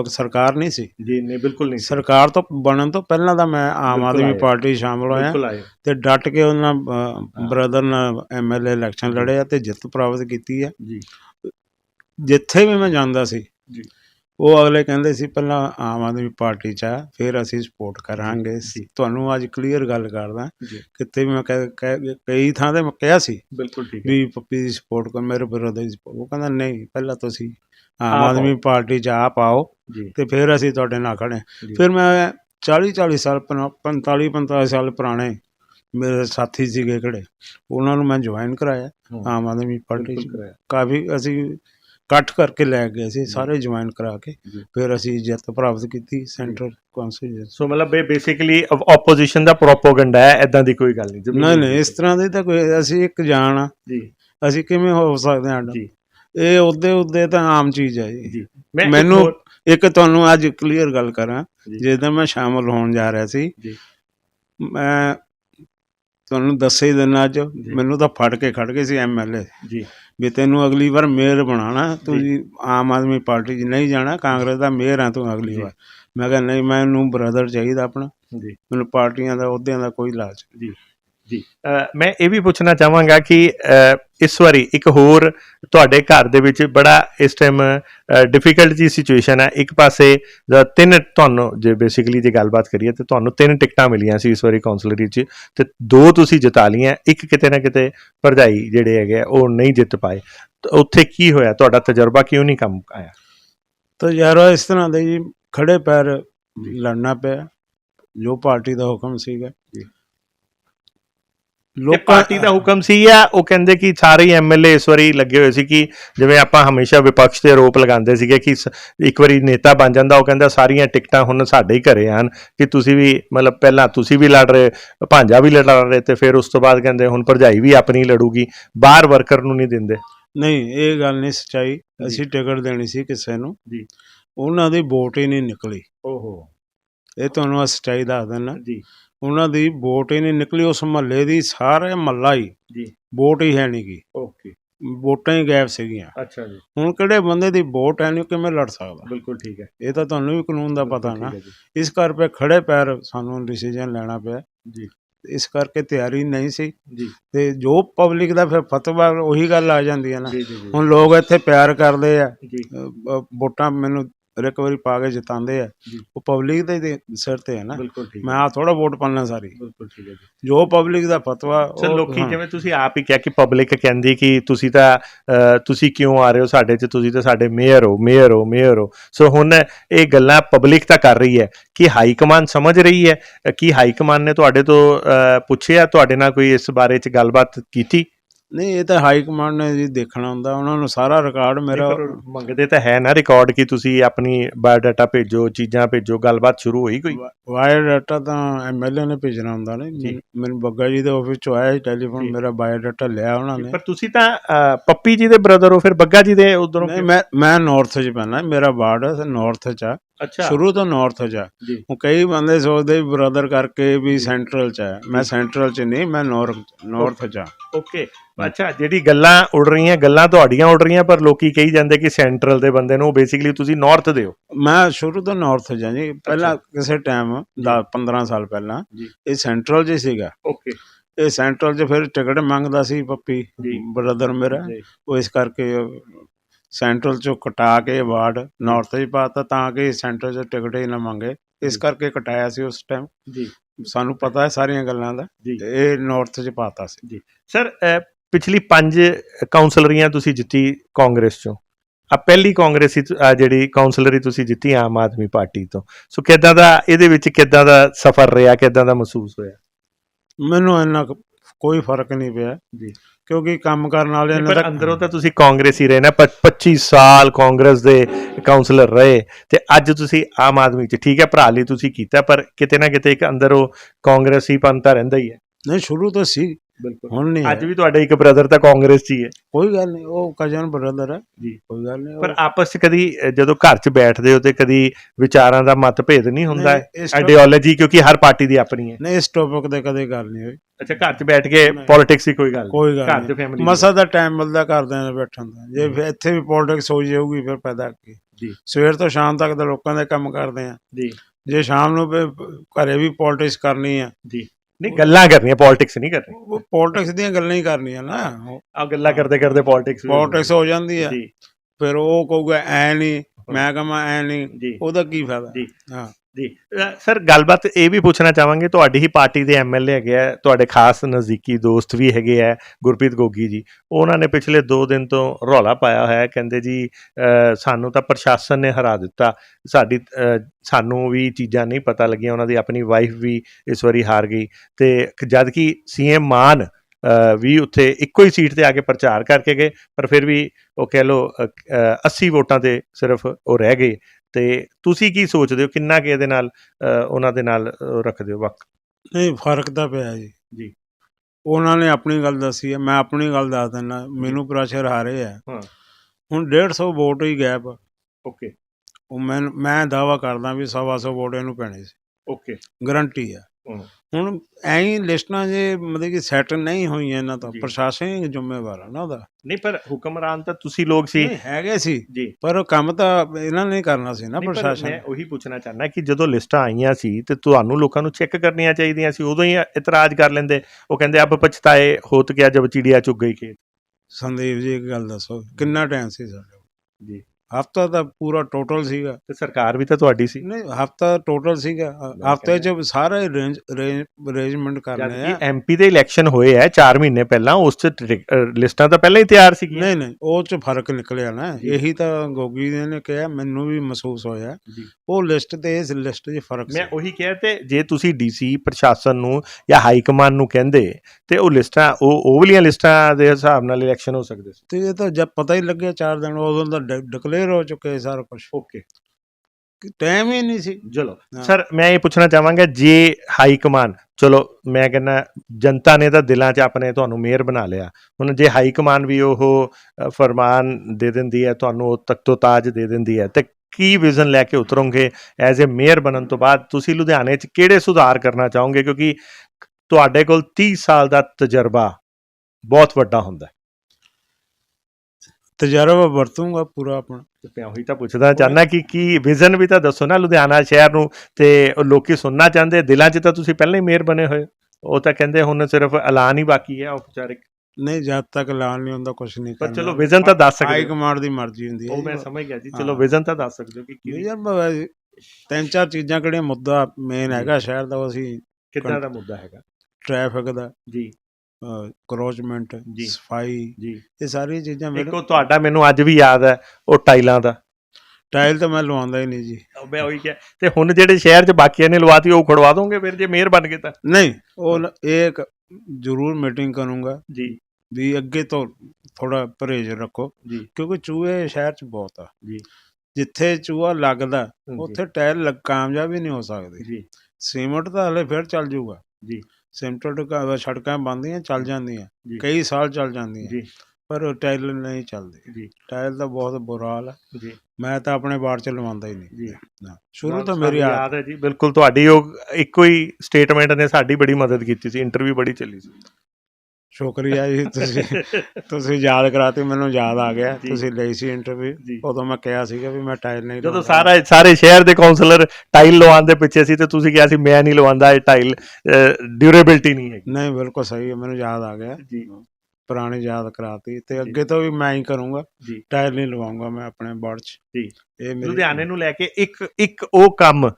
ਸਰਕਾਰ ਨਹੀਂ ਸੀ। ਜੀ ਨਹੀਂ ਬਿਲਕੁਲ ਨਹੀਂ ਸਰਕਾਰ ਤੋਂ ਬਣਨ ਤੋਂ ਪਹਿਲਾਂ ਤਾਂ ਮੈਂ ਆਮ ਆਦਮੀ। ਪਾਰਟੀ ਸ਼ਾਮਲ ਹੋਇਆ। ਤੇ ਡਟ ਕੇ ਉਹਨਾਂ ਬ੍ਰਦਰ ਨਾਲ ਐਮਐਲਏ ਇਲੈਕਸ਼ਨ ਲੜਿਆ ਤੇ ਜਿੱਤ ਪ੍ਰਾਪਤ ਕੀਤੀ ਹੈ ਜੀ। ਜਿੱਥੇ ਵੀ ਮੈਂ ਜਾਂਦਾ ਸੀ ਜੀ। ਉਹ ਅਗਲੇ ਕਹਿੰਦੇ ਸੀ ਪਹਿਲਾਂ ਆਮ ਆਦਮੀ ਪਾਰਟੀ ਚ ਆ ਫਿਰ ਅਸੀਂ ਸਪੋਰਟ ਕਰਾਂਗੇ ਜੀ। ਤੁਹਾਨੂੰ ਅੱਜ ਕਲੀਅਰ ਗੱਲ ਕਰਦਾ। ਕਿਤੇ ਵੀ ਮੈਂ ਕਹਿ- ਕਹਿ- ਕਈ ਥਾਂ ਤੇ ਮੈਂ ਕਿਹਾ ਸੀ ਬਿਲਕੁਲ ਠੀਕ ਵੀ ਪੱਪੀ ਦੀ ਸਪੋਰਟ ਕਰ ਮੇਰੇ ਬ੍ਰਦਰ ਦੀ support। ਉਹ ਕਹਿੰਦਾ ਨਹੀਂ ਪਹਿਲਾਂ ਤੁਸੀਂ ਆਮ ਆਪ ਆਦਮੀ ਪਾਰਟੀ ਚ ਆਪ ਆਓ ਜੀ ਤੇ ਫਿਰ ਅਸੀਂ ਤੁਹਾਡੇ ਨਾਲ ਖੜੇ ਹਾਂ। ਜੀ। ਫਿਰ ਮੈਂ 40 40 ਸਾਲ 45 45 ਸਾਲ ਪੁਰਾਣੇ ਮੇਰੇ ਸਾਥੀ ਸੀਗੇ ਖੜੇ ਉਹਨਾਂ ਨੂੰ ਮੈਂ ਜੁਆਇਨ ਕਰਾਇਆ। ਆਮ ਆਦਮੀ ਪਾਰਟੀ ਬਿਲਕੁਲ ਚ ਕਰਾਇਆ। ਕਾਫੀ ਅਸੀਂ ਇਕੱਠ ਕਰਕੇ ਲੈ ਗਏ ਸੀ ਸਾਰੇ ਜੁਆਇਨ ਕਰਾ ਕੇ। ਫਿਰ ਅਸੀਂ ਜਿੱਤ ਪ੍ਰਾਪਤ ਕੀਤੀ ਸੈਂਟਰਲ ਕੌਂਸਲ ਸੋ ਮਤਲਬ ਇਹ ਬੇਸਿਕਲੀ ਆਪੋਜੀਸ਼ਨ ਦਾ ਪ੍ਰੋਪਗੈਂਡਾ ਹੈ ਐਦਾਂ ਦੀ ਕੋਈ ਗੱਲ ਨਹੀਂ ਨਹੀਂ ਨਹੀਂ ਇਸ ਤਰ੍ਹਾਂ ਦੀ ਤਾਂ ਕੋਈ ਅਸੀਂ ਇੱਕ ਜਾਣ ਆ। ਜੀ। ਅਸੀਂ ਕਿਵੇਂ ਹੋ ਸਕਦੇ ਹਾਂ ਜੀ। ਇਹ ਉਹਦੇ ਉਹਦੇ ਤਾਂ ਆਮ ਚੀਜ਼ ਹੈ ਜੀ। ਮੈਨੂੰ ਇੱਕ ਤੁਹਾਨੂੰ ਅੱਜ ਕਲੀਅਰ ਗੱਲ ਕਰਾਂ ਜੀ। ਜਦੋਂ ਮੈਂ ਸ਼ਾਮਲ ਹੋਣ ਜਾ ਰਿਹਾ ਸੀ। ਜੀ। ਮੈਂ ਤੁਹਾਨੂੰ ਦੱਸੇ ਹੀ ਦਿਨ ਅੱਜ। ਮੈਨੂੰ ਤਾਂ ਫੜ ਕੇ ਖੜ ਗਏ ਸੀ ਐਮਐਲਏ ਜੀ। ਵੀ ਤੈਨੂੰ ਅਗਲੀ ਵਾਰ ਮੇਅਰ ਬਣਾਣਾ ਤੂੰ ਆਮ ਆਦਮੀ ਪਾਰਟੀ 'ਚ ਨਹੀਂ ਜਾਣਾ ਕਾਂਗਰਸ ਦਾ ਮੇਅਰ ਆ ਤੂੰ ਅਗਲੀ। ਵਾਰ। ਮੈਂ ਕਿਹਾ ਨਹੀਂ ਮੈਨੂੰ ਬ੍ਰਦਰ ਚਾਹੀਦਾ ਆਪਣਾ। ਜੀ। ਮੈਨੂੰ ਪਾਰਟੀਆਂ ਦਾ ਅਹੁਦਿਆਂ ਦਾ ਕੋਈ ਲਾਲਚ ਜੀ। ਜੀ। ਮੈਂ ਇਹ ਵੀ ਪੁੱਛਣਾ ਚਾਹਾਂਗਾ ਕਿ ਇਸ ਵਾਰੀ ਇੱਕ ਹੋਰ ਤੁਹਾਡੇ ਘਰ ਦੇ ਵਿੱਚ ਬੜਾ ਇਸ ਟਾਈਮ ਡਿਫਿਕਲਟ ਜੀ ਸਿਚੁਏਸ਼ਨ ਹੈ। ਇੱਕ ਪਾਸੇ ਤਿੰਨ ਤੁਹਾਨੂੰ ਜੇ ਬੇਸਿਕਲੀ ਜੇ ਗੱਲਬਾਤ ਕਰੀਏ ਤੇ ਤੁਹਾਨੂੰ ਤਿੰਨ ਟਿਕਟਾਂ ਮਿਲੀਆਂ ਸੀ ਇਸ ਵਾਰੀ ਕਾਉਂਸਲਰੀ 'ਚ ਤੇ ਦੋ ਤੁਸੀਂ ਜਿਤਾ ਲਈਆਂ। ਇੱਕ ਕਿਤੇ ਨਾ ਕਿਤੇ ਭਰਜਾਈ ਜਿਹੜੇ ਹੈਗੇ ਉਹ ਨਹੀਂ ਜਿੱਤ ਪਾਏ। ਉੱਥੇ ਕੀ ਹੋਇਆ? ਤੁਹਾਡਾ ਤਜਰਬਾ ਕਿਉਂ ਨਹੀਂ ਕੰਮ ਆਇਆ? ਤਾਂ ਯਾਰ ਇਸ ਤਰ੍ਹਾਂ ਦੇ ਜੀ ਖੜੇ ਪੈਰ ਲੜਨਾ ਪਿਆ। ਜੋ ਪਾਰਟੀ ਦਾ ਹੁਕਮ ਸੀਗਾ। ਲੋਕਾਂ ਪਾਰਟੀ ਦਾ ਹੁਕਮ ਸੀ ਜਾਂ ਉਹ ਕਹਿੰਦੇ ਕਿ ਸਾਰੇ ਐਮਐਲਏ ਇਸ ਵਾਰੀ ਲੱਗੇ ਹੋਏ ਸੀ ਕਿ ਜਿਵੇਂ ਆਪਾਂ ਹਮੇਸ਼ਾ ਵਿਪਕਸ਼ ਤੇ ਆਰੋਪ ਲਗਾਉਂਦੇ ਸੀਗੇ ਕਿ ਇੱਕ ਵਾਰੀ ਨੇਤਾ ਬਣ ਜਾਂਦਾ ਉਹ ਕਹਿੰਦਾ ਸਾਰੀਆਂ ਟਿਕਟਾਂ ਹੁਣ ਸਾਡੇ ਹੀ ਘਰੇ ਆਣ ਕਿ ਤੁਸੀਂ ਵੀ ਮਤਲਬ ਪਹਿਲਾਂ ਤੁਸੀਂ ਵੀ ਲੜ ਰਹੇ ਭਾਂਜਾ ਵੀ ਲੜ ਰਹੇ ਤੇ ਫਿਰ ਉਸ ਤੋਂ ਬਾਅਦ ਕਹਿੰਦੇ ਹੁਣ ਭਰਜਾਈ ਵੀ ਆਪਣੀ ਲੜੂਗੀ ਬਾਹਰ ਵਰਕਰ ਨੂੰ ਨਹੀਂ ਦਿੰਦੇ। ਨਹੀਂ ਇਹ ਗੱਲ ਨਹੀਂ ਸਚਾਈ ਅਸੀਂ ਟਿਕਟ ਦੇਣੀ ਸੀ ਕਿਸੇ ਨੂੰ ਜੀ। ਉਹਨਾਂ ਦੀ ਵੋਟ ਹੀ ਨਹੀਂ ਨਿਕਲੀ। ਓਹੋ। ਇਹ ਤੁਹਾਨੂੰ ਆ ਸਚਾਈ ਦੱਸ ਦਿੰਦਾ। ਜੀ। ਉਹਨਾਂ ਦੀ ਵੋਟ ਹੀ ਨਹੀਂ ਨਿਕਲੀ ਉਸ ਮਹੱਲੇ ਦੀ ਸਾਰੇ ਮਹੱਲਾ ਹੀ ਜੀ। ਵੋਟ ਹੀ ਹੈ ਨਹੀਂ ਗੀ। ਓਕੇ। ਵੋਟਾਂ ਹੀ ਗਾਇਬ ਸੀਗੀਆਂ। ਅੱਛਾ ਜੀ। ਹੁਣ ਕਿਹੜੇ ਬੰਦੇ ਦੀ ਵੋਟ ਹੈ ਨਹੀਂ ਕਿਵੇਂ ਲੜ ਸਕਦਾ? ਬਿਲਕੁਲ ਠੀਕ ਹੈ। ਇਹ ਤਾਂ ਤੁਹਾਨੂੰ ਵੀ ਕਾਨੂੰਨ ਦਾ ਪਤਾ ਨਾ। ਇਸ ਕਰਕੇ ਖੜੇ ਪੈਰ ਸਾਨੂੰ ਡਿਸੀਜਨ ਲੈਣਾ ਪਿਆ। ਜੀ। ਇਸ ਕਰਕੇ ਤਿਆਰੀ ਨਹੀਂ ਸੀ। ਜੀ। ਤੇ ਜੋ ਪਬਲਿਕ ਦਾ ਫਿਰ ਫਤਵਾ ਉਹੀ ਗੱਲ ਆ ਜਾਂਦੀ ਹੈ ਨਾ। ਹੁਣ ਲੋਕ ਇੱਥੇ ਪਿਆਰ ਕਰਦੇ ਆ। ਵੋਟਾਂ ਮੈਨੂੰ ਪਾ ਕੇ ਜਿਤਾਉਂਦੇ ਆ। ਜੀ। ਉਹ ਪਬਲਿਕ ਦੇ ਸਿਰ ਤੇ ਹੈ ਨਾ। ਮੈਂ ਆ ਥੋੜਾ ਵੋਟ ਪਾਣਾ ਸਾਰੀ। ਬਿਲਕੁਲ ਠੀਕ ਹੈ ਜੀ। ਜੋ ਪਬਲਿਕ ਦਾ ਫਤਵਾ ਸਰ ਉਹ- ਲੋਕੀ। ਜਿਵੇਂ ਤੁਸੀਂ ਆਪ ਹੀ ਕਿਹਾ ਕਿ ਪਬਲਿਕ ਕਹਿੰਦੀ ਕਿ ਤੁਸੀਂ ਤਾਂ ਤੁਸੀਂ ਕਿਉਂ ਆ ਰਹੇ ਹੋ ਸਾਡੇ 'ਚ? ਤੁਸੀਂ ਤਾਂ ਸਾਡੇ ਮੇਅਰ ਹੋ ਮੇਅਰ ਹੋ ਮੇਅਰ ਹੋ। ਸੋ ਹੁਣ ਇਹ ਗੱਲਾਂ ਪਬਲਿਕ ਤਾਂ ਕਰ ਰਹੀ ਹੈ। ਕਿ ਹਾਈ ਕਮਾਂਡ ਸਮਝ ਰਹੀ ਹੈ? ਕੀ ਹਾਈ ਕਮਾਂਡ ਨੇ ਤੁਹਾਡੇ ਤੋਂ ਪੁੱਛਿਆ? ਤੁਹਾਡੇ ਨਾਲ ਕੋਈ ਇਸ ਬਾਰੇ 'ਚ ਗੱਲਬਾਤ ਕੀਤੀ? ਨਹੀਂ ਇਹ ਤਾਂ ਹਾਈ ਕਮਾਂਡ ਨੇ ਜੀ ਦੇਖਣਾ ਹੁੰਦਾ ਉਹਨਾਂ ਨੂੰ ਸਾਰਾ ਰਿਕਾਰਡ ਮੇਰਾ ਪਰ ਮੰਗਦੇ ਤਾਂ ਹੈ ਨਾ ਰਿਕਾਰਡ ਕਿ ਤੁਸੀਂ ਆਪਣੀ ਬਾਇਓਡਾਟਾ ਭੇਜੋ ਚੀਜ਼ਾਂ ਭੇਜੋ ਗੱਲਬਾਤ ਸ਼ੁਰੂ ਹੋਈ ਕੋਈ? ਵਾਇਰ ਡਾਟਾ ਤਾਂ ਐਮਐਲਏ ਨੇ ਭੇਜਣਾ ਹੁੰਦਾ ਨੇ। ਮੈਨੂੰ- ਬੱਗਾ ਜੀ ਦੇ ਆਫਿਸ ਚੋਂ ਆਇਆ ਟੈਲੀਫੋਨ। ਮੇਰਾ ਬਾਇਓ ਡਾਟਾ ਲਿਆ ਉਹਨਾਂ ਨੇ। ਪਰ ਤੁਸੀਂ ਤਾਂ ਪੱਪੀ ਜੀ ਦੇ ਬ੍ਰਦਰ ਹੋ ਫਿਰ ਬੱਗਾ ਜੀ ਦੇ ਉਧਰੋਂ ਨਹੀਂ ਮੈਂ ਮੈਂ ਨਾਰਥ ਚ ਪੈਣਾ ਮੇਰਾ ਵਾਰਡ ਨਾਰਥ ਚ ਆ। ਅੱਛਾ। ਸ਼ੁਰੂ ਤੋਂ ਨਾਰਥ ਚ ਆ। ਹੁਣ ਕਈ ਬੰਦੇ ਸੋਚਦੇ ਬ੍ਰਦਰ ਕਰਕੇ ਵੀ ਸੈਂਟਰਲ ਚ ਹੈ ਮੈਂ ਸੈਂਟਰਲ ਚ ਨਹੀਂ ਮੈਂ ਨਾਰਥ ਨਾਰਥ ਚ ਆ। ਓਕੇ। ਅੱਛਾ ਜਿਹੜੀ ਗੱਲਾਂ ਉੜ ਰਹੀਆਂ ਗੱਲਾਂ ਤੁਹਾਡੀਆਂ ਉੜ ਰਹੀਆਂ ਪਰ ਲੋਕੀ ਕਹੀ ਜਾਂਦੇ ਕਿ ਸੈਂਟਰਲ ਦੇ ਬੰਦੇ ਨੂੰ ਬੇਸਿਕਲੀ ਤੁਸੀਂ ਨਾਰਥ ਦੇ ਹੋ ਮੈਂ ਸ਼ੁਰੂ ਤੋਂ ਨਾਰਥ ਆ ਜੀ। ਪਹਿਲਾਂ ਕਿਸੇ ਟਾਈਮ 10 15 ਸਾਲ ਪਹਿਲਾਂ ਜੀ। ਇਹ ਸੈਂਟਰਲ ਹੀ ਸੀਗਾ। ਓਕੇ। ਇਹ ਸੈਂਟਰਲ ਚ ਫਿਰ ਟਿਕਟ ਮੰਗਦਾ ਸੀ ਪੱਪੀ ਜੀ। ਬ੍ਰਦਰ ਮੇਰਾ। ਉਹ ਇਸ ਕਰਕੇ ਸੈਂਟਰਲ ਚੋਂ ਕਟਾ ਕੇ ਵਾਰਡ ਨਾਰਥ 'ਚ ਪਾਤਾ ਤਾਂ ਕਿ ਸੈਂਟਰਲ 'ਚ ਟਿਕਟ ਹੀ ਨਾ ਮੰਗੇ। ਇਸ ਜੀ। ਕਰਕੇ ਕਟਾਇਆ ਸੀ ਉਸ ਟਾਈਮ ਜੀ। ਸਾਨੂੰ ਪਤਾ ਹੈ ਸਾਰੀਆਂ ਗੱਲਾਂ ਦਾ। ਜੀ। ਇਹ ਨਾਰਥ 'ਚ ਪਾਤਾ ਸੀ। ਸਰ ਅਹ, ਪਿਛਲੀ ਪੰਜ ਕਾਉਂਸਲਰੀਆਂ ਤੁਸੀਂ ਜਿੱਤੀ ਕਾਂਗਰਸ ਚੋਂ। ਆ ਪਹਿਲੀ ਕਾਂਗਰਸੀ ਜਿਹੜੀ ਕਾਉਂਸਲਰੀ ਤੁਸੀਂ ਜਿੱਤੀ ਆਮ ਆਦਮੀ ਪਾਰਟੀ ਤੋਂ। ਸੋ ਕਿੱਦਾਂ ਦਾ ਇਹਦੇ ਵਿੱਚ ਕਿੱਦਾਂ ਦਾ ਸਫ਼ਰ ਰਿਹਾ ਕਿੱਦਾਂ ਦਾ ਮਹਿਸੂਸ ਹੋਇਆ? ਮੈਨੂੰ ਇੰਨਾ ਕੋਈ ਫ਼ਰਕ ਨਹੀਂ ਪਿਆ। ਜੀ। ਕਿਉਂਕਿ ਕੰਮ ਕਰਨ ਵਾਲਿਆਂ ਨੇ ਪਰ ਤਾਂ ਅੰਦਰੋਂ ਤਾਂ ਤੁਸੀਂ ਕਾਂਗਰਸੀ ਰਹੇ ਨਾ ਪ- 25 ਸਾਲ ਕਾਂਗਰਸ ਦੇ ਕਾਉਂਸਲਰ ਰਹੇ ਤੇ ਅੱਜ ਤੁਸੀਂ ਆਮ ਆਦਮੀ ਚ ਠੀਕ ਹੈ ਭਰਾ ਲਈ ਤੁਸੀਂ ਕੀਤਾ ਪਰ ਕਿਤੇ ਨਾ ਕਿਤੇ ਇੱਕ ਅੰਦਰ ਉਹ ਕਾਂਗਰਸੀ ਪੰਤਾ ਰਹਿੰਦਾ ਹੀ ਹੈ। ਨਹੀਂ ਸ਼ੁਰੂ ਤੋਂ ਸੀ। ਬਿਲਕੁਲ। ਹੁਣ ਨਹੀਂ ਅੱਜ। ਵੀ ਤੁਹਾਡਾ ਇੱਕ ਬ੍ਰਦਰ ਤਾਂ ਕਾਂਗਰਸ 'ਚ ਹੀ ਹੈ। ਕੋਈ ਗੱਲ ਨਹੀਂ ਉਹ ਕਜ਼ਨ ਬ੍ਰਦਰ ਹੈ। ਜੀ। ਕੋਈ ਗੱਲ ਨਹੀਂ ਪਰ ਆਪਸ 'ਚ ਕਦੀ ਜਦੋਂ ਘਰ 'ਚ ਬੈਠਦੇ ਹੋ ਤੇ ਕਦੀ ਵਿਚਾਰਾਂ ਦਾ ਮਤਭੇਦ ਨਹੀਂ ਹੁੰਦਾ ਆਈਡੀਓਲੋਜੀ ਕਿਉਂਕਿ ਹਰ ਪਾਰਟੀ ਦੀ ਆਪਣੀ ਹੈ। ਨਹੀਂ ਇਸ ਟੌਪਿਕ ਤੇ ਕਦੇ ਗੱਲ ਨਹੀਂ ਹੋਈ। ਅੱਛਾ ਘਰ 'ਚ ਬੈਠ ਕੇ। ਪੋਲਿਟਿਕਸ ਦੀ ਕੋਈ ਗੱਲ ਕੋਈ ਗੱਲ ਘਰ 'ਚ ਫੈਮਿਲੀ ਮਸਾ ਦਾ ਟਾਈਮ ਮਿਲਦਾ ਘਰਦਿਆਂ ਨਾਲ ਬੈਠਣ ਦਾ। ਜੇ ਇੱਥੇ ਵੀ ਪੋਲਿਟਿਕਸ ਹੋ ਜਾਊਗੀ ਫਿਰ ਪੈਦਾ ਕੀ ਜੀ। ਸਵੇਰ ਤੋਂ ਸ਼ਾਮ ਤੱਕ ਤਾਂ ਲੋਕਾਂ ਦੇ ਕੰਮ ਕਰਦੇ ਆ। ਜੀ। ਜੇ ਸ਼ਾਮ ਨੂੰ ਘਰੇ ਵੀ ਪੋਲਿਟਿਕਸ ਕਰਨੀ ਆ ਜੀ। ਨਹੀਂ ਗੱਲਾਂ ਕਰਨੀਆਂ ਪੋਲਿਟਿਕਸ ਨਹੀਂ ਕਰਨੀ। ਉਹ ਪੋਲਿਟਿਕਸ ਦੀਆਂ ਗੱਲਾਂ ਹੀ ਕਰਨੀਆਂ ਨਾ। ਆ ਗੱਲਾਂ ਕਰਦੇ ਕਰਦੇ ਪੋਲਿਟਿਕਸ ਪੋਲਿਟਿਕਸ ਹੋ ਜਾਂਦੀ ਆ। ਜੀ। ਫਿਰ ਉਹ ਕਹੂਗਾ ਐ ਨਹੀਂ ਮੈਂ ਕਹਾਂ ਐ ਨਹੀਂ ਉਹਦਾ ਕੀ ਫਾਇਦਾ। ਹਾਂ। ਜੀ ਸਰ, ਗੱਲਬਾਤ ਇਹ ਵੀ ਪੁੱਛਣਾ ਚਾਹਾਂਗੇ, ਤੁਹਾਡੀ ਹੀ ਪਾਰਟੀ ਦੇ ਐਮਐਲਏ ਹੈਗੇ ਆ, ਤੁਹਾਡੇ ਖਾਸ ਨਜ਼ਦੀਕੀ ਦੋਸਤ ਵੀ ਹੈਗੇ ਆ, ਗੁਰਪ੍ਰੀਤ ਗੋਗੀ ਜੀ। ਉਹਨਾਂ ਨੇ ਪਿਛਲੇ 2 ਦਿਨ ਤੋਂ ਰੌਲਾ ਪਾਇਆ ਹੋਇਆ, ਕਹਿੰਦੇ ਜੀ ਸਾਨੂੰ ਤਾਂ ਪ੍ਰਸ਼ਾਸਨ ਨੇ ਹਰਾ ਦਿੱਤਾ। ਸਾਡੀ ਸਾਨੂੰ ਵੀ ਚੀਜ਼ਾਂ ਨਹੀਂ ਪਤਾ ਲੱਗੀਆਂ, ਉਹਨਾਂ ਦੀ ਆਪਣੀ ਵਾਈਫ ਵੀ ਇਸ ਵਾਰੀ ਹਾਰ ਗਈ। ਤੇ ਜਦ ਕਿ ਸੀਐਮ ਮਾਨ ਵੀ ਉੱਥੇ ਇੱਕੋ ਹੀ ਸੀਟ ਤੇ ਆ ਕੇ ਪ੍ਰਚਾਰ ਕਰਕੇ ਗਏ, ਪਰ ਫਿਰ ਵੀ ਉਹ ਕਹਿ ਲੋ 80 ਵੋਟਾਂ ਤੇ ਸਿਰਫ ਉਹ ਰਹਿ ਗਏ। ਤੇ ਤੁਸੀਂ ਕੀ ਸੋਚਦੇ ਹੋ? ਕਿੰਨਾ ਕਿ ਇਹਦੇ ਨਾਲ ਉਹਨਾਂ ਦੇ ਨਾਲ ਰੱਖਦੇ ਹੋ ਵਕਤ? ਨਹੀਂ ਫ਼ਰਕ ਤਾਂ ਪਿਆ ਜੀ। ਜੀ। ਉਹਨਾਂ ਨੇ ਆਪਣੀ ਗੱਲ ਦੱਸੀ ਆ ਮੈਂ ਆਪਣੀ ਗੱਲ ਦੱਸ ਦਿੰਦਾ। ਮੈਨੂੰ ਪ੍ਰੈਸ਼ਰ ਆ ਰਹੇ ਆ। ਹਾਂ। ਹੁਣ 150 ਵੋਟ ਹੀ ਗੈਪ। ਓਕੇ। ਉਹ ਮੈਂ ਮੈਂ ਦਾਵਾ ਕਰਦਾ ਵੀ ਸਵਾ ਸੌ ਵੋਟ ਇਹਨੂੰ ਪੈਣੇ ਸੀ। ਓਕੇ। ਗਰੰਟੀ ਆ। ਹਮ। ਹੁਣ ਐਂ ਲਿਸਟਾਂ ਜੇ ਮਤਲਬ ਕਿ ਸੈੱਟ ਨਹੀਂ ਹੋਈਆਂ ਇਹਨਾਂ ਤੋਂ। ਪ੍ਰਸ਼ਾਸਨ ਹੀ ਜ਼ਿੰਮੇਵਾਰ ਆ ਨਾ ਉਹਦਾ। ਨਹੀਂ ਪਰ ਹੁਕਮਰਾਨ ਤਾਂ ਤੁਸੀਂ ਲੋਕ ਸੀ। ਨਹੀਂ, ਹੈਗੇ ਸੀ। ਜੀ। ਪਰ ਉਹ ਕੰਮ ਤਾਂ ਇਹਨਾਂ ਨੇ ਕਰਨਾ ਸੀ ਨਾ ਨਹੀਂ, ਪਰ ਪ੍ਰਸ਼ਾਸਨ। ਮੈਂ ਉਹੀ ਪੁੱਛਣਾ ਚਾਹੁੰਦਾ ਕਿ ਜਦੋਂ ਲਿਸਟਾਂ ਆਈਆਂ ਸੀ ਤੇ ਤੁਹਾਨੂੰ ਲੋਕਾਂ ਨੂੰ ਚੈੱਕ ਕਰਨੀਆਂ ਚਾਹੀਦੀਆਂ ਸੀ ਉਦੋਂ ਹੀ ਇਤਰਾਜ਼ ਕਰ ਲੈਂਦੇ। ਉਹ ਕਹਿੰਦੇ ਅਬ ਪਛਤਾਏ ਹੋਤ ਗਿਆ ਜਬ ਚਿੜੀਆ ਚੁੱਗ ਗਈ ਖੇਤ। ਸੰਦੀਪ ਜੀ ਇੱਕ ਗੱਲ ਦੱਸੋ ਕਿੰਨਾ ਟਾਈਮ ਸੀ ਸਾਡੇ ਕੋਲ? ਜੀ। ਹਫਤਾ ਤਾਂ ਪੂਰਾ ਟੋਟਲ ਸੀਗਾ। ਤੇ ਸਰਕਾਰ ਵੀ ਤਾਂ ਤੁਹਾਡੀ ਸੀ। ਨਹੀਂ ਹਫਤਾ ਟੋਟਲ ਸੀਗਾ। ਹਫ਼ਤੇ ਚ ਸਾਰੇ ਅਰੇਂਜ ਅਰੇਂਜਮੈਂਟ ਜਦ ਕਰਨੇ ਆ ਐਮਪੀ ਦੇ ਇਲੈਕਸ਼ਨ ਹੋਏ ਆ 4 ਮਹੀਨੇ ਪਹਿਲਾਂ ਉਸ ਚ ਲਿਸਟਾਂ ਤਾਂ ਪਹਿਲਾਂ ਹੀ ਤਿਆਰ ਸੀਗੀਆਂ। ਨਹੀਂ ਨਹੀਂ ਉਹ ਚ ਫ਼ਰਕ ਨਿਕਲਿਆ ਨਾ। ਇਹੀ ਤਾਂ ਗੋਗੀ ਜੀ ਨੇ ਕਿਹਾ ਮੈਨੂੰ ਵੀ ਮਹਿਸੂਸ ਹੋਇਆ। ਉਹ ਲਿਸਟ ਤੇ ਇਸ ਲਿਸਟ 'ਚ ਫ਼ਰਕ ਸੀ। ਮੈਂ ਉਹੀ ਕਿਹਾ ਤੇ ਜੇ ਤੁਸੀਂ ਡੀਸੀ ਪ੍ਰਸ਼ਾਸਨ ਨੂੰ ਜਾਂ ਹਾਈ ਕਮਾਂਡ ਨੂੰ ਕਹਿੰਦੇ ਤੇ ਉਹ ਲਿਸਟਾਂ ਉਹ ਉਹ ਵਾਲੀਆਂ ਲਿਸਟਾਂ ਦੇ ਹਿਸਾਬ ਨਾਲ ਇਲੈਕਸ਼ਨ ਹੋ ਸਕਦੇ ਸੀ। ਤੇ ਇਹ ਤਾਂ ਜਦ ਪਤਾ ਹੀ ਲੱਗਿਆ 4 ਦਿਨ ਉਦੋਂ ਤਾਂ ਡਿਕਲੇਅਰ ਹੋ ਚੁੱਕੇ ਸਾਰਾ ਕੁਝ ਓਕੇ ਟਾਈਮ ਹੀ ਨਹੀਂ ਸੀ। ਚਲੋ। ਸਰ ਮੈਂ ਇਹ ਪੁੱਛਣਾ ਚਾਹਾਂਗਾ ਜੇ ਹਾਈ ਕਮਾਂਡ ਚਲੋ ਮੈਂ ਕਹਿੰਦਾ ਜਨਤਾ ਨੇ ਤਾਂ ਦਿਲਾਂ 'ਚ ਆਪਣੇ ਤੁਹਾਨੂੰ ਮੇਅਰ ਬਣਾ ਲਿਆ। ਹੁਣ ਜੇ ਹਾਈ ਕਮਾਂਡ ਵੀ ਉਹ ਫਰਮਾਨ ਦੇ ਦਿੰਦੀ ਹੈ ਤੁਹਾਨੂੰ ਉਹ ਤਖਤੋ ਤਾਜ ਦੇ ਦਿੰਦੀ ਹੈ ਤੇ ਕੀ ਵਿਜ਼ਨ ਲੈ ਕੇ ਉਤਰੋਗੇ ਐਜ਼ ਅ ਮੇਅਰ ਬਣਨ ਤੋਂ ਬਾਅਦ? ਤੁਸੀਂ ਲੁਧਿਆਣੇ 'ਚ ਕਿਹੜੇ ਸੁਧਾਰ ਕਰਨਾ ਚਾਹੋਗੇ? ਕਿਉਂਕਿ ਤੁਹਾਡੇ ਕੋਲ 30 ਸਾਲ ਦਾ ਤਜਰਬਾ ਬਹੁਤ ਵੱਡਾ ਹੁੰਦਾ ਹੈ। ਤਜਰਬਾ ਵਰਤੂੰਗਾ ਪੂਰਾ ਆਪਣਾ। ਮੈਂ ਉਹੀ ਤਾਂ ਪੁੱਛਦਾ ਚਾਹਨਾ ਕਿ ਕੀ ਵਿਜ਼ਨ ਵੀ ਤਾਂ ਦੱਸੋ ਨਾ ਲੁਧਿਆਣਾ ਸ਼ਹਿਰ ਨੂੰ ਤੇ ਲੋਕੀ ਸੁਣਨਾ ਚਾਹੁੰਦੇ ਦਿਲਾਂ 'ਚ ਤਾਂ ਤੁਸੀਂ ਪਹਿਲਾਂ ਹੀ ਮੇਅਰ ਬਣੇ ਹੋਏ। ਉਹ ਤਾਂ ਕਹਿੰਦੇ ਹੁਣ ਸਿਰਫ ਐਲਾਨ ਹੀ ਬਾਕੀ ਹੈ ਔਪਚਾਰਿਕ ਨਹੀਂ ਜਦ ਤੱਕ ਐਲਾਨ ਨਹੀਂ ਹੁੰਦਾ ਕੁਝ ਨਹੀਂ ਪਰ ਚਲੋ ਵਿਜ਼ਨ ਤਾਂ ਦੱਸ ਸਕਦੇ ਹਾਈ। ਕਮਾਂਡ ਦੀ ਮਰਜ਼ੀ ਹੁੰਦੀ ਹੈ ਉਹ। ਮੈਂ ਸਮਝ ਗਿਆ ਜੀ। ਚਲੋ ਵਿਜ਼ਨ ਤਾਂ ਦੱਸ ਸਕਦੇ ਹੋ ਕਿ ਨਹੀਂ ਕੀ ਯਾਰ ਤਿੰਨ ਚਾਰ ਚੀਜ਼ਾਂ ਕਿਹੜੀਆਂ ਮੁੱਦਾ ਮੇਨ ਹੈਗਾ ਸ਼ਹਿਰ ਦਾ ਉਹ ਅਸੀਂ ਕਿੱਦਾਂ ਦਾ ਮੁੱਦਾ ਹੈਗਾ ਟ੍ਰੈਫਿਕ ਦਾ ਜੀ ਕਰੋਚਮੈਂਟ ਜੀ। ਸਫ਼ਾਈ ਜੀ। ਇਹ ਸਾਰੀਆਂ ਚੀਜ਼ਾਂ ਮੇਰੇ ਇੱਕੋ ਤੁਹਾਡਾ ਮੈਨੂੰ ਅੱਜ ਵੀ ਯਾਦ ਹੈ ਉਹ ਟਾਈਲਾਂ ਦਾ। ਟਾਈਲ ਤਾਂ ਮੈਂ ਲਵਾਉਂਦਾ ਹੀ ਨਹੀਂ ਜੀ। ਮੈਂ ਉਹੀ ਕਿਹਾ ਤੇ ਹੁਣ ਜਿਹੜੇ ਸ਼ਹਿਰ 'ਚ ਬਾਕੀਆਂ ਨੇ ਲਵਾਤੀ ਉਹ ਖੜਵਾ ਦੋਗੇ ਫਿਰ ਜੇ ਮੇਅਰ ਬਣ ਗਏ ਤਾਂ? ਨਹੀਂ ਉਹ ਲ- ਇਹ ਇੱਕ ਜ਼ਰੂਰ ਮੀਟਿੰਗ ਕਰੂੰਗਾ। ਜੀ। ਵੀ ਅੱਗੇ ਤੋਂ ਥੋੜਾ ਪਰਹੇਜ਼ ਰੱਖੋ ਜੀ। ਕਿਉਂਕਿ ਚੂਹੇ ਸ਼ਹਿਰ 'ਚ ਬਹੁਤ ਆ। ਜੀ। ਜਿੱਥੇ ਚੂਹਾ ਲੱਗਦਾ ਉੱਥੇ ਟਾਇਲ ਲੱਗ- ਕਾਮਯਾਬ ਹੀ ਨਹੀਂ ਹੋ ਸਕਦੀ। ਜੀ। ਸੀਮੈਂਟ ਤਾਂ ਹਲੇ ਫਿਰ ਚੱਲ ਜਾਊਗਾ। ਜੀ। ਸੀਮੈਂਟ ਕ- ਸੜਕਾਂ ਬਣਦੀਆਂ ਚੱਲ ਜਾਂਦੀਆਂ। ਕਈ ਸਾਲ ਚੱਲ ਜਾਂਦੀਆਂ। ਜੀ। ਪਰ ਟਾਇਲ ਨਹੀਂ ਚੱਲਦੀ। ਜੀ। ਟਾਇਲ ਦਾ ਬਹੁਤ ਬੁਰਾ ਹਾਲ ਹੈ। ਜੀ। ਮੈਂ ਤਾਂ ਆਪਣੇ ਬਾੜ ਚ ਲਵਾਉਂਦਾ ਹੀ ਨਹੀਂ। ਸ਼ੁਰੂ ਤੋਂ ਮੇਰੀ ਯਾਦ ਹੈ ਜੀ। ਬਿਲਕੁਲ ਤੁਹਾਡੀ ਉਹ ਇੱਕੋ ਹੀ ਸਟੇਟਮੈਂਟ ਨੇ ਸਾਡੀ ਬੜੀ ਮਦਦ ਕੀਤੀ ਸੀ। ਇੰਟਰਵਿਊ ਬੜੀ ਚੱਲੀ ਸੀ। ਸ਼ੁਕਰੀਆ ਜੀ ਤੁਸੀਂ ਤੁਸੀਂ ਯਾਦ ਕਰਾਤੀ ਮੈਨੂੰ ਯਾਦ ਆ ਗਿਆ। ਤੁਸੀਂ ਲਈ ਸੀ ਇੰਟਰਵਿਊ ਉਦੋਂ ਮੈਂ ਕਿਹਾ ਸੀਗਾ ਵੀ ਮੈਂ ਟਾਇਲ ਨਹੀਂ ਜਦੋਂ। ਸਾਰਾ ਸਾਰੇ ਸ਼ਹਿਰ ਦੇ ਕਾਉਂਸਲਰ ਟਾਈਲ ਲਵਾਉਣ ਦੇ ਪਿੱਛੇ ਸੀ ਤੇ ਤੁਸੀਂ ਕਿਹਾ ਸੀ ਮੈਂ ਨਹੀਂ ਲਵਾਉਂਦਾ ਇਹ ਟਾਈਲ ਡਿਊਰੇਬਿਲਟੀ ਨਹੀਂ ਹੈਗੀ। ਨਹੀਂ ਬਿਲਕੁਲ ਸਹੀ ਹੈ ਮੈਨੂੰ ਯਾਦ ਆ ਗਿਆ। ਜੀ। ਪੁਰਾਣੀ ਯਾਦ ਕਰਾਤੀ ਤੇ ਅੱਗੇ ਤੋਂ ਵੀ ਮੈਂ ਹੀ ਕਰੂੰਗਾ। ਜੀ। ਟਾਇਲ ਨਹੀਂ ਲਵਾਉਂਗਾ ਮੈਂ ਆਪਣੇ ਬਾੜ ਚ। ਜੀ। ਇਹ ਮੇਰੀ ਲੁਧਿਆਣੇ ਨੂੰ ਲੈ ਕੇ ਇੱਕ ਇੱਕ ਉਹ ਕੰਮ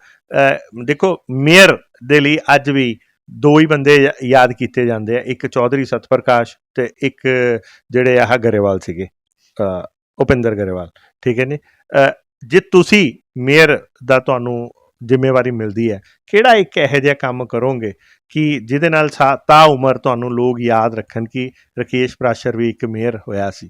ਦੇਖੋ ਮੇਅਰ ਦੇ ਲਈ ਅੱਜ ਵੀ ਦੋ ਹੀ ਬੰਦੇ ਯਾਦ ਕੀਤੇ ਜਾਂਦੇ ਆ ਇੱਕ ਚੌਧਰੀ ਸਤਪ੍ਰਕਾਸ਼ ਤੇ ਇੱਕ ਜਿਹੜੇ ਆਹ ਗਰੇਵਾਲ ਸੀਗੇ ਉਪਿੰਦਰ ਗਰੇਵਾਲ ਠੀਕ ਹੈ ਨੇ ਜੇ ਤੁਸੀਂ ਮੇਅਰ ਦਾ ਤੁਹਾਨੂੰ ਜ਼ਿੰਮੇਵਾਰੀ ਮਿਲਦੀ ਹੈ ਕਿਹੜਾ ਇੱਕ ਇਹੋ ਜਿਹਾ ਕੰਮ ਕਰੋਗੇ ਕਿ ਜਿਹਦੇ ਨਾਲ ਤਾ ਉਮਰ ਤੁਹਾਨੂੰ ਲੋਕ ਯਾਦ ਰੱਖਣ ਕਿ ਰਕੇਸ਼ ਪ੍ਰਾਸ਼ਰ ਵੀ ਇੱਕ ਮੇਅਰ ਹੋਇਆ ਸੀ?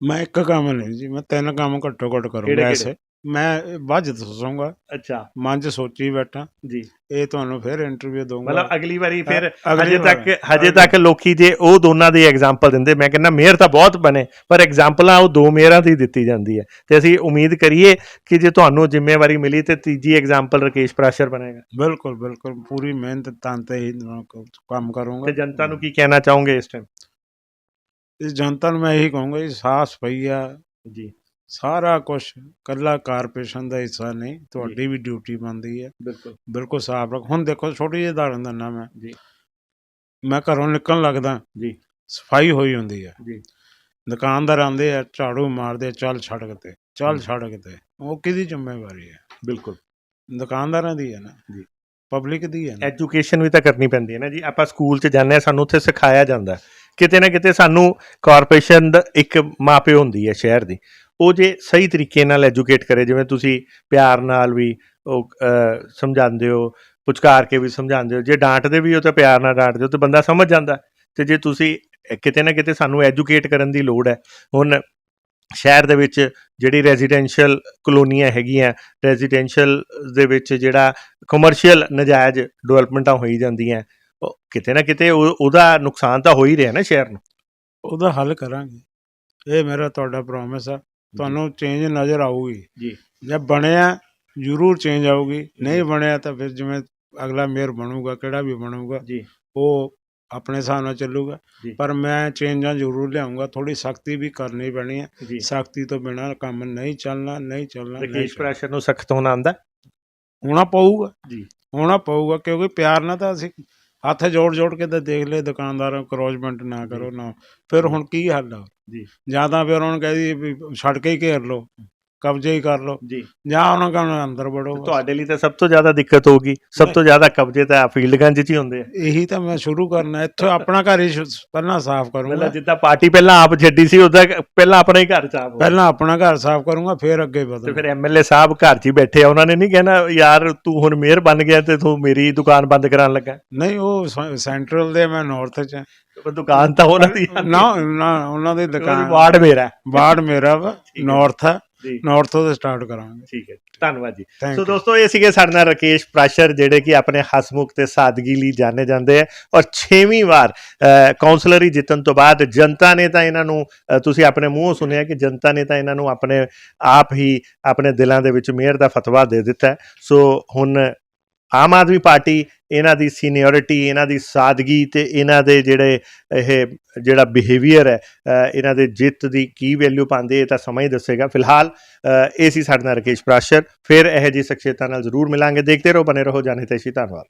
ਮੈਂ ਇੱਕ ਕੰਮ ਨਹੀਂ ਜੀ ਮੈਂ ਤਿੰਨ ਕੰਮ ਘੱਟੋ ਘੱਟ ਕਰੂੰਗਾ? ਐਸੇ। ਮੈਂ ਬਾਅਦ ਚ ਦੱਸੂਗਾ। ਅੱਛਾ। ਮਨ ਚ ਸੋਚੀ ਬੈਠਾ। ਜੀ। ਇਹ ਤੁਹਾਨੂੰ ਫਿਰ ਇੰਟਰਵਿਊ ਦਊਂਗਾ। ਮਤਲਬ ਅਗਲੀ ਵਾਰੀ ਫਿਰ ਹਜੇ ਤੱਕ ਹਜੇ ਤੱਕ ਲੋਕੀ ਜੇ ਉਹ ਦੋਨਾਂ ਦੀ ਐਗਜ਼ਾਮਪਲ ਦਿੰਦੇ ਮੈਂ ਕਹਿੰਦਾ ਮੇਅਰ ਤਾਂ ਬਹੁਤ ਬਣੇ ਪਰ ਐਗਜ਼ਾਮਪਲਾਂ ਉਹ ਦੋ ਮੇਅਰਾਂ ਦੀ ਦਿੱਤੀ ਜਾਂਦੀ ਹੈ। ਤੇ ਅਸੀਂ ਉਮੀਦ ਕਰੀਏ ਕਿ ਜੇ ਤੁਹਾਨੂੰ ਜ਼ਿੰਮੇਵਾਰੀ ਮਿਲੀ ਤੇ ਤੀਜੀ ਐਗਜ਼ਾਮਪਲ ਰਕੇਸ਼ ਪ੍ਰਾਸ਼ਰ ਬਣੇਗਾ। ਬਿਲਕੁਲ ਬਿਲਕੁਲ। ਪੂਰੀ ਮਿਹਨਤ ਤਨ ਤੇ ਹੀ ਕੰਮ ਤੇ ਕਰੂੰਗਾ ਜਨਤਾ ਨੂੰ ਕੀ ਕਹਿਣਾ ਚਾਹੋਗੇ ਇਸ ਟਾਈਮ ਇਸ ਜਨਤਾ ਨੂੰ ਮੈਂ ਇਹੀ ਕਹੂੰਗਾ ਜੀ ਸਾਫ਼ ਸਫ਼ਾਈ ਆ। ਜੀ। ਸਾਰਾ ਕੁਝ ਕੱਲਾ ਕਾਰਪੋਰੇਸ਼ਨ ਦਾ ਹਿੱਸਾ ਨਹੀਂ ਤੁਹਾਡੀ ਵੀ ਡਿਊਟੀ ਬਣਦੀ ਹੈ। ਬਿਲਕੁਲ। ਬਿਲਕੁਲ ਸਾਫ਼ ਰੱਖ। ਹੁਣ ਦੇਖੋ ਛੋਟੀ ਜਿਹੀ ਉਦਾਹਰਨ ਦਿੰਦਾ ਮੈਂ। ਜੀ। ਮੈਂ ਘਰੋਂ ਨਿਕਲਣ ਲੱਗਦਾ ਜੀ। ਸਫ਼ਾਈ ਹੋਈ ਹੁੰਦੀ ਹੈ। ਜੀ। ਦੁਕਾਨਦਾਰ ਆਉਂਦੇ ਆ ਝਾੜੂ ਮਾਰਦੇ ਚੱਲ ਸੜਕ ਤੇ ਚੱਲ। ਸੜਕ ਤੇ। ਉਹ ਕਿਹਦੀ ਜ਼ਿੰਮੇਵਾਰੀ ਹੈ? ਬਿਲਕੁਲ। ਦੁਕਾਨਦਾਰਾਂ ਦੀ ਹੈ ਨਾ। ਜੀ। ਪਬਲਿਕ ਦੀ ਹੈ ਐਜੂਕੇਸ਼ਨ ਵੀ ਤਾਂ ਕਰਨੀ ਪੈਂਦੀ ਹੈ ਨਾ ਜੀ। ਆਪਾਂ ਸਕੂਲ 'ਚ ਜਾਂਦੇ ਆ ਸਾਨੂੰ ਉੱਥੇ ਸਿਖਾਇਆ ਜਾਂਦਾ। ਕਿਤੇ ਨਾ ਕਿਤੇ ਸਾਨੂੰ ਕਾਰਪੋਰੇਸ਼ਨ ਦਾ ਇੱਕ ਮਾਪੇ ਹੁੰਦੀ ਹੈ ਸ਼ਹਿਰ ਦੀ। ਉਹ ਜੇ ਸਹੀ ਤਰੀਕੇ ਨਾਲ ਐਜੂਕੇਟ ਕਰੇ, ਜਿਵੇਂ ਤੁਸੀਂ ਪਿਆਰ ਨਾਲ ਵੀ ਉਹ ਸਮਝਾਉਂਦੇ ਹੋ, ਪੁਚਕਾਰ ਕੇ ਵੀ ਸਮਝਾਉਂਦੇ ਹੋ, ਜੇ ਡਾਂਟਦੇ ਵੀ ਹੋ ਤਾਂ ਪਿਆਰ ਨਾਲ ਡਾਂਟਦੇ ਹੋ ਤੇ ਬੰਦਾ ਸਮਝ ਜਾਂਦਾ। ਹੈ। ਤੇ ਜੇ ਤੁਸੀਂ ਕਿਤੇ ਨਾ ਕਿਤੇ ਸਾਨੂੰ ਐਜੂਕੇਟ ਕਰਨ ਦੀ ਲੋੜ ਹੈ, ਹੁਣ ਸ਼ਹਿਰ ਦੇ ਵਿੱਚ ਜਿਹੜੀ ਰੈਜ਼ੀਡੈਂਸ਼ੀਅਲ ਕਲੋਨੀਆਂ ਹੈਗੀਆਂ ਰੈਜ਼ੀਡੈਂਸ਼ੀਅਲ ਦੇ ਵਿੱਚ ਜਿਹੜਾ ਕਮਰਸ਼ੀਅਲ ਨਜਾਇਜ਼ ਡਿਵੈਲਪਮੈਂਟਾਂ ਹੋਈ ਜਾਂਦੀਆਂ, ਉਹ ਕਿਤੇ ਨਾ ਕਿਤੇ ਉਹ- ਉਹਦਾ ਨੁਕਸਾਨ ਤਾਂ ਹੋ ਹੀ ਰਿਹਾ ਨਾ ਸ਼ਹਿਰ ਨੂੰ। ਉਹਦਾ ਹੱਲ ਕਰਾਂਗੇ। ਇਹ ਮੇਰਾ ਤੁਹਾਡਾ ਪ੍ਰੋਮਿਸ ਆ। ਤੁਹਾਨੂੰ ਚੇਂਜ ਨਜ਼ਰ ਆਊਗੀ। ਜੀ। ਜੇ ਬਣਿਆ ਜ਼ਰੂਰ ਚੇਂਜ ਆਊਗੀ। ਨਹੀਂ ਬਣਿਆ ਤਾਂ ਫਿਰ ਜਿਵੇਂ ਅਗਲਾ ਮੇਅਰ ਬਣੂਗਾ ਕਿਹੜਾ ਵੀ ਬਣੂਗਾ ਜੀ। ਉਹ ਆਪਣੇ ਹਿਸਾਬ ਨਾਲ ਚੱਲੂਗਾ। ਜੀ। ਪਰ ਮੈਂ ਚੇਂਜਾਂ ਜ਼ਰੂਰ ਲਿਆਉਂਗਾ ਥੋੜੀ ਸਖਤੀ ਵੀ ਕਰਨੀ ਪੈਣੀ ਹੈ। ਜੀ। ਸਖਤੀ ਤੋਂ ਬਿਨਾਂ ਕੰਮ ਨਹੀਂ ਚੱਲਣਾ ਨਹੀਂ ਚੱਲਣਾ ਨਹੀਂ ਰਕੇਸ਼ ਚੱਲਣਾ। ਪ੍ਰੈਸ਼ਰ ਨੂੰ ਸਖਤ ਹੋਣਾ ਆਂਦਾ ਹੋਣਾ ਪਊਗਾ। ਜੀ। ਹੋਣਾ ਪਊਗਾ ਕਿਉਂਕਿ ਪਿਆਰ ਨਾਲ ਤਾਂ ਅਸੀਂ ਹੱਥ ਜੋੜ ਜੋੜ ਕੇ ਤਾਂ ਦੇਖ ਲਏ ਦੁਕਾਨਦਾਰਾਂ ਕਰੋਚਮੈਂਟ ਨਾ ਕਰੋ ਨਾ। ਫਿਰ ਹੁਣ ਕੀ ਹੱਲ ਆ? ਜੀ। ਜਾਂ ਤਾਂ ਫਿਰ ਉਹਨਾਂ ਨੂੰ ਕਹਿ ਦਈਏ ਵੀ ਸੜਕ ਹੀ ਘੇਰ ਲਓ। ਕਬਜ਼ੇ ਹੀ ਕਰ ਲਓ। ਜੀ। ਜਾਂ ਉਹਨਾਂ ਕਹਿੰਦਾ ਅੰਦਰ ਵੜੋ। ਤੁਹਾਡੇ ਲਈ ਤਾਂ ਸਭ ਤੋਂ ਜ਼ਿਆਦਾ ਦਿੱਕਤ ਹੋਊਗੀ। ਸਭ ਤੋਂ ਜ਼ਿਆਦਾ ਕਬਜ਼ੇ ਤਾਂ ਫੀਲਡਗੰਜ 'ਚ ਹੀ ਹੁੰਦੇ ਆ। ਇਹੀ ਤਾਂ ਮੈਂ ਸ਼ੁਰੂ ਕਰਨਾ ਇੱਥੋਂ ਆਪਣਾ ਘਰ ਹੀ ਪਹਿਲਾਂ ਸਾਫ਼ ਕਰੂੰਗਾ। ਮਤਲਬ ਜਿੱਦਾਂ ਪਾਰਟੀ ਪਹਿਲਾਂ ਆਪ ਛੱਡੀ ਸੀ ਉਦਾਂ ਪਹਿਲਾਂ ਆਪਣਾ ਹੀ ਘਰ ਚਾਪ ਪਹਿਲਾਂ ਆਪਣਾ ਘਰ ਸਾਫ਼ ਕਰੂੰਗਾ ਫਿਰ ਅੱਗੇ ਤੇ ਵਧੂੰਗਾ। ਫਿਰ ਐਮਐਲਏ ਸਾਹਿਬ ਘਰ 'ਚ ਹੀ ਬੈਠੇ ਆ। ਉਹਨਾਂ ਨੇ ਨਹੀਂ ਕਹਿਣਾ ਯਾਰ ਤੂੰ ਹੁਣ ਮੇਅਰ ਬਣ ਗਿਆ ਤੇ ਤੂੰ ਮੇਰੀ ਦੁਕਾਨ ਬੰਦ ਕਰਾਉਣ ਲੱਗਾ ਨਹੀਂ ਉਹ ਸੈਂਟਰਲ ਦੇ ਮੈਂ ਨਾਰਥ ਚ ਦੁਕਾਨ ਤਾਂ ਉਹਨਾਂ ਦੀ ਆ। ਨਾ ਨਾ ਉਹਨਾਂ ਦੀ ਦੁਕਾਨ ਵਾਰਡ ਮੇਰਾ। ਵਾਰਡ ਮੇਰਾ ਵਾ। ਨਾਰਥ ਜੀ ਨਾਰਥ ਤੋਂ ਸਟਾਰਟ ਕਰਾਂਗੇ। ਠੀਕ ਹੈ ਧੰਨਵਾਦ ਜੀ। ਸੋ ਦੋਸਤੋ ਇਹ ਸੀਗੇ ਸਾਡੇ ਨਾਲ ਰਕੇਸ਼ ਪ੍ਰਾਸ਼ਰ ਜਿਹੜੇ ਕਿ ਆਪਣੇ ਹਸਮੁਖ ਤੇ ਸਾਦਗੀ ਲਈ ਜਾਣੇ ਜਾਂਦੇ ਆ। ਔਰ 6ਵੀਂ ਵਾਰ ਅ, ਕੌਂਸਲਰੀ ਜਿੱਤਣ ਤੋਂ ਬਾਅਦ ਜਨਤਾ ਨੇ ਤਾਂ ਇਹਨਾਂ ਨੂੰ ਤੁਸੀਂ ਆਪਣੇ ਮੂੰਹੋਂ ਸੁਣਿਆ ਕਿ ਜਨਤਾ ਨੇ ਤਾਂ ਇਹਨਾਂ ਨੂੰ ਆਪਣੇ ਆਪ ਹੀ ਆਪਣੇ ਦਿਲਾਂ ਦੇ ਵਿੱਚ ਮੇਅਰ ਦਾ ਫਤਵਾ ਦੇ ਦਿੱਤਾ ਹੈ। ਸੋ ਹੁਣ ਆਮ ਆਦਮੀ ਪਾਰਟੀ, ਇਹਨਾਂ ਦੀ ਸੀਨੀਅਰਿਟੀ, ਇਹਨਾਂ ਦੀ ਸਾਦਗੀ ਤੇ ਇਹਨਾਂ ਦੇ ਜਿਹੜੇ ਇਹ ਜਿਹੜਾ ਬਿਹੇਵੀਅਰ ਹੈ ਇਹਨਾਂ ਦੇ ਜਿੱਤ ਦੀ ਕੀ ਵੈਲਿਊ ਪਾਉਂਦੇ ਇਹ ਤਾਂ ਸਮਾਂ ਹੀ ਦੱਸੇਗਾ। ਫਿਲਹਾਲ ਇਹ ਸੀ ਸਾਡੇ ਨਾਲ ਰਕੇਸ਼ ਪ੍ਰਾਸ਼ਰ। ਫਿਰ ਇਹੋ ਜਿਹੀ ਸ਼ਖਸੀਅਤਾਂ ਨਾਲ ਜ਼ਰੂਰ ਮਿਲਾਂਗੇ। ਦੇਖਦੇ ਰਹੋ ਬਨੇ ਰਹੋ। ਜਾਣੇ ਤੇ ਧੰਨਵਾਦ।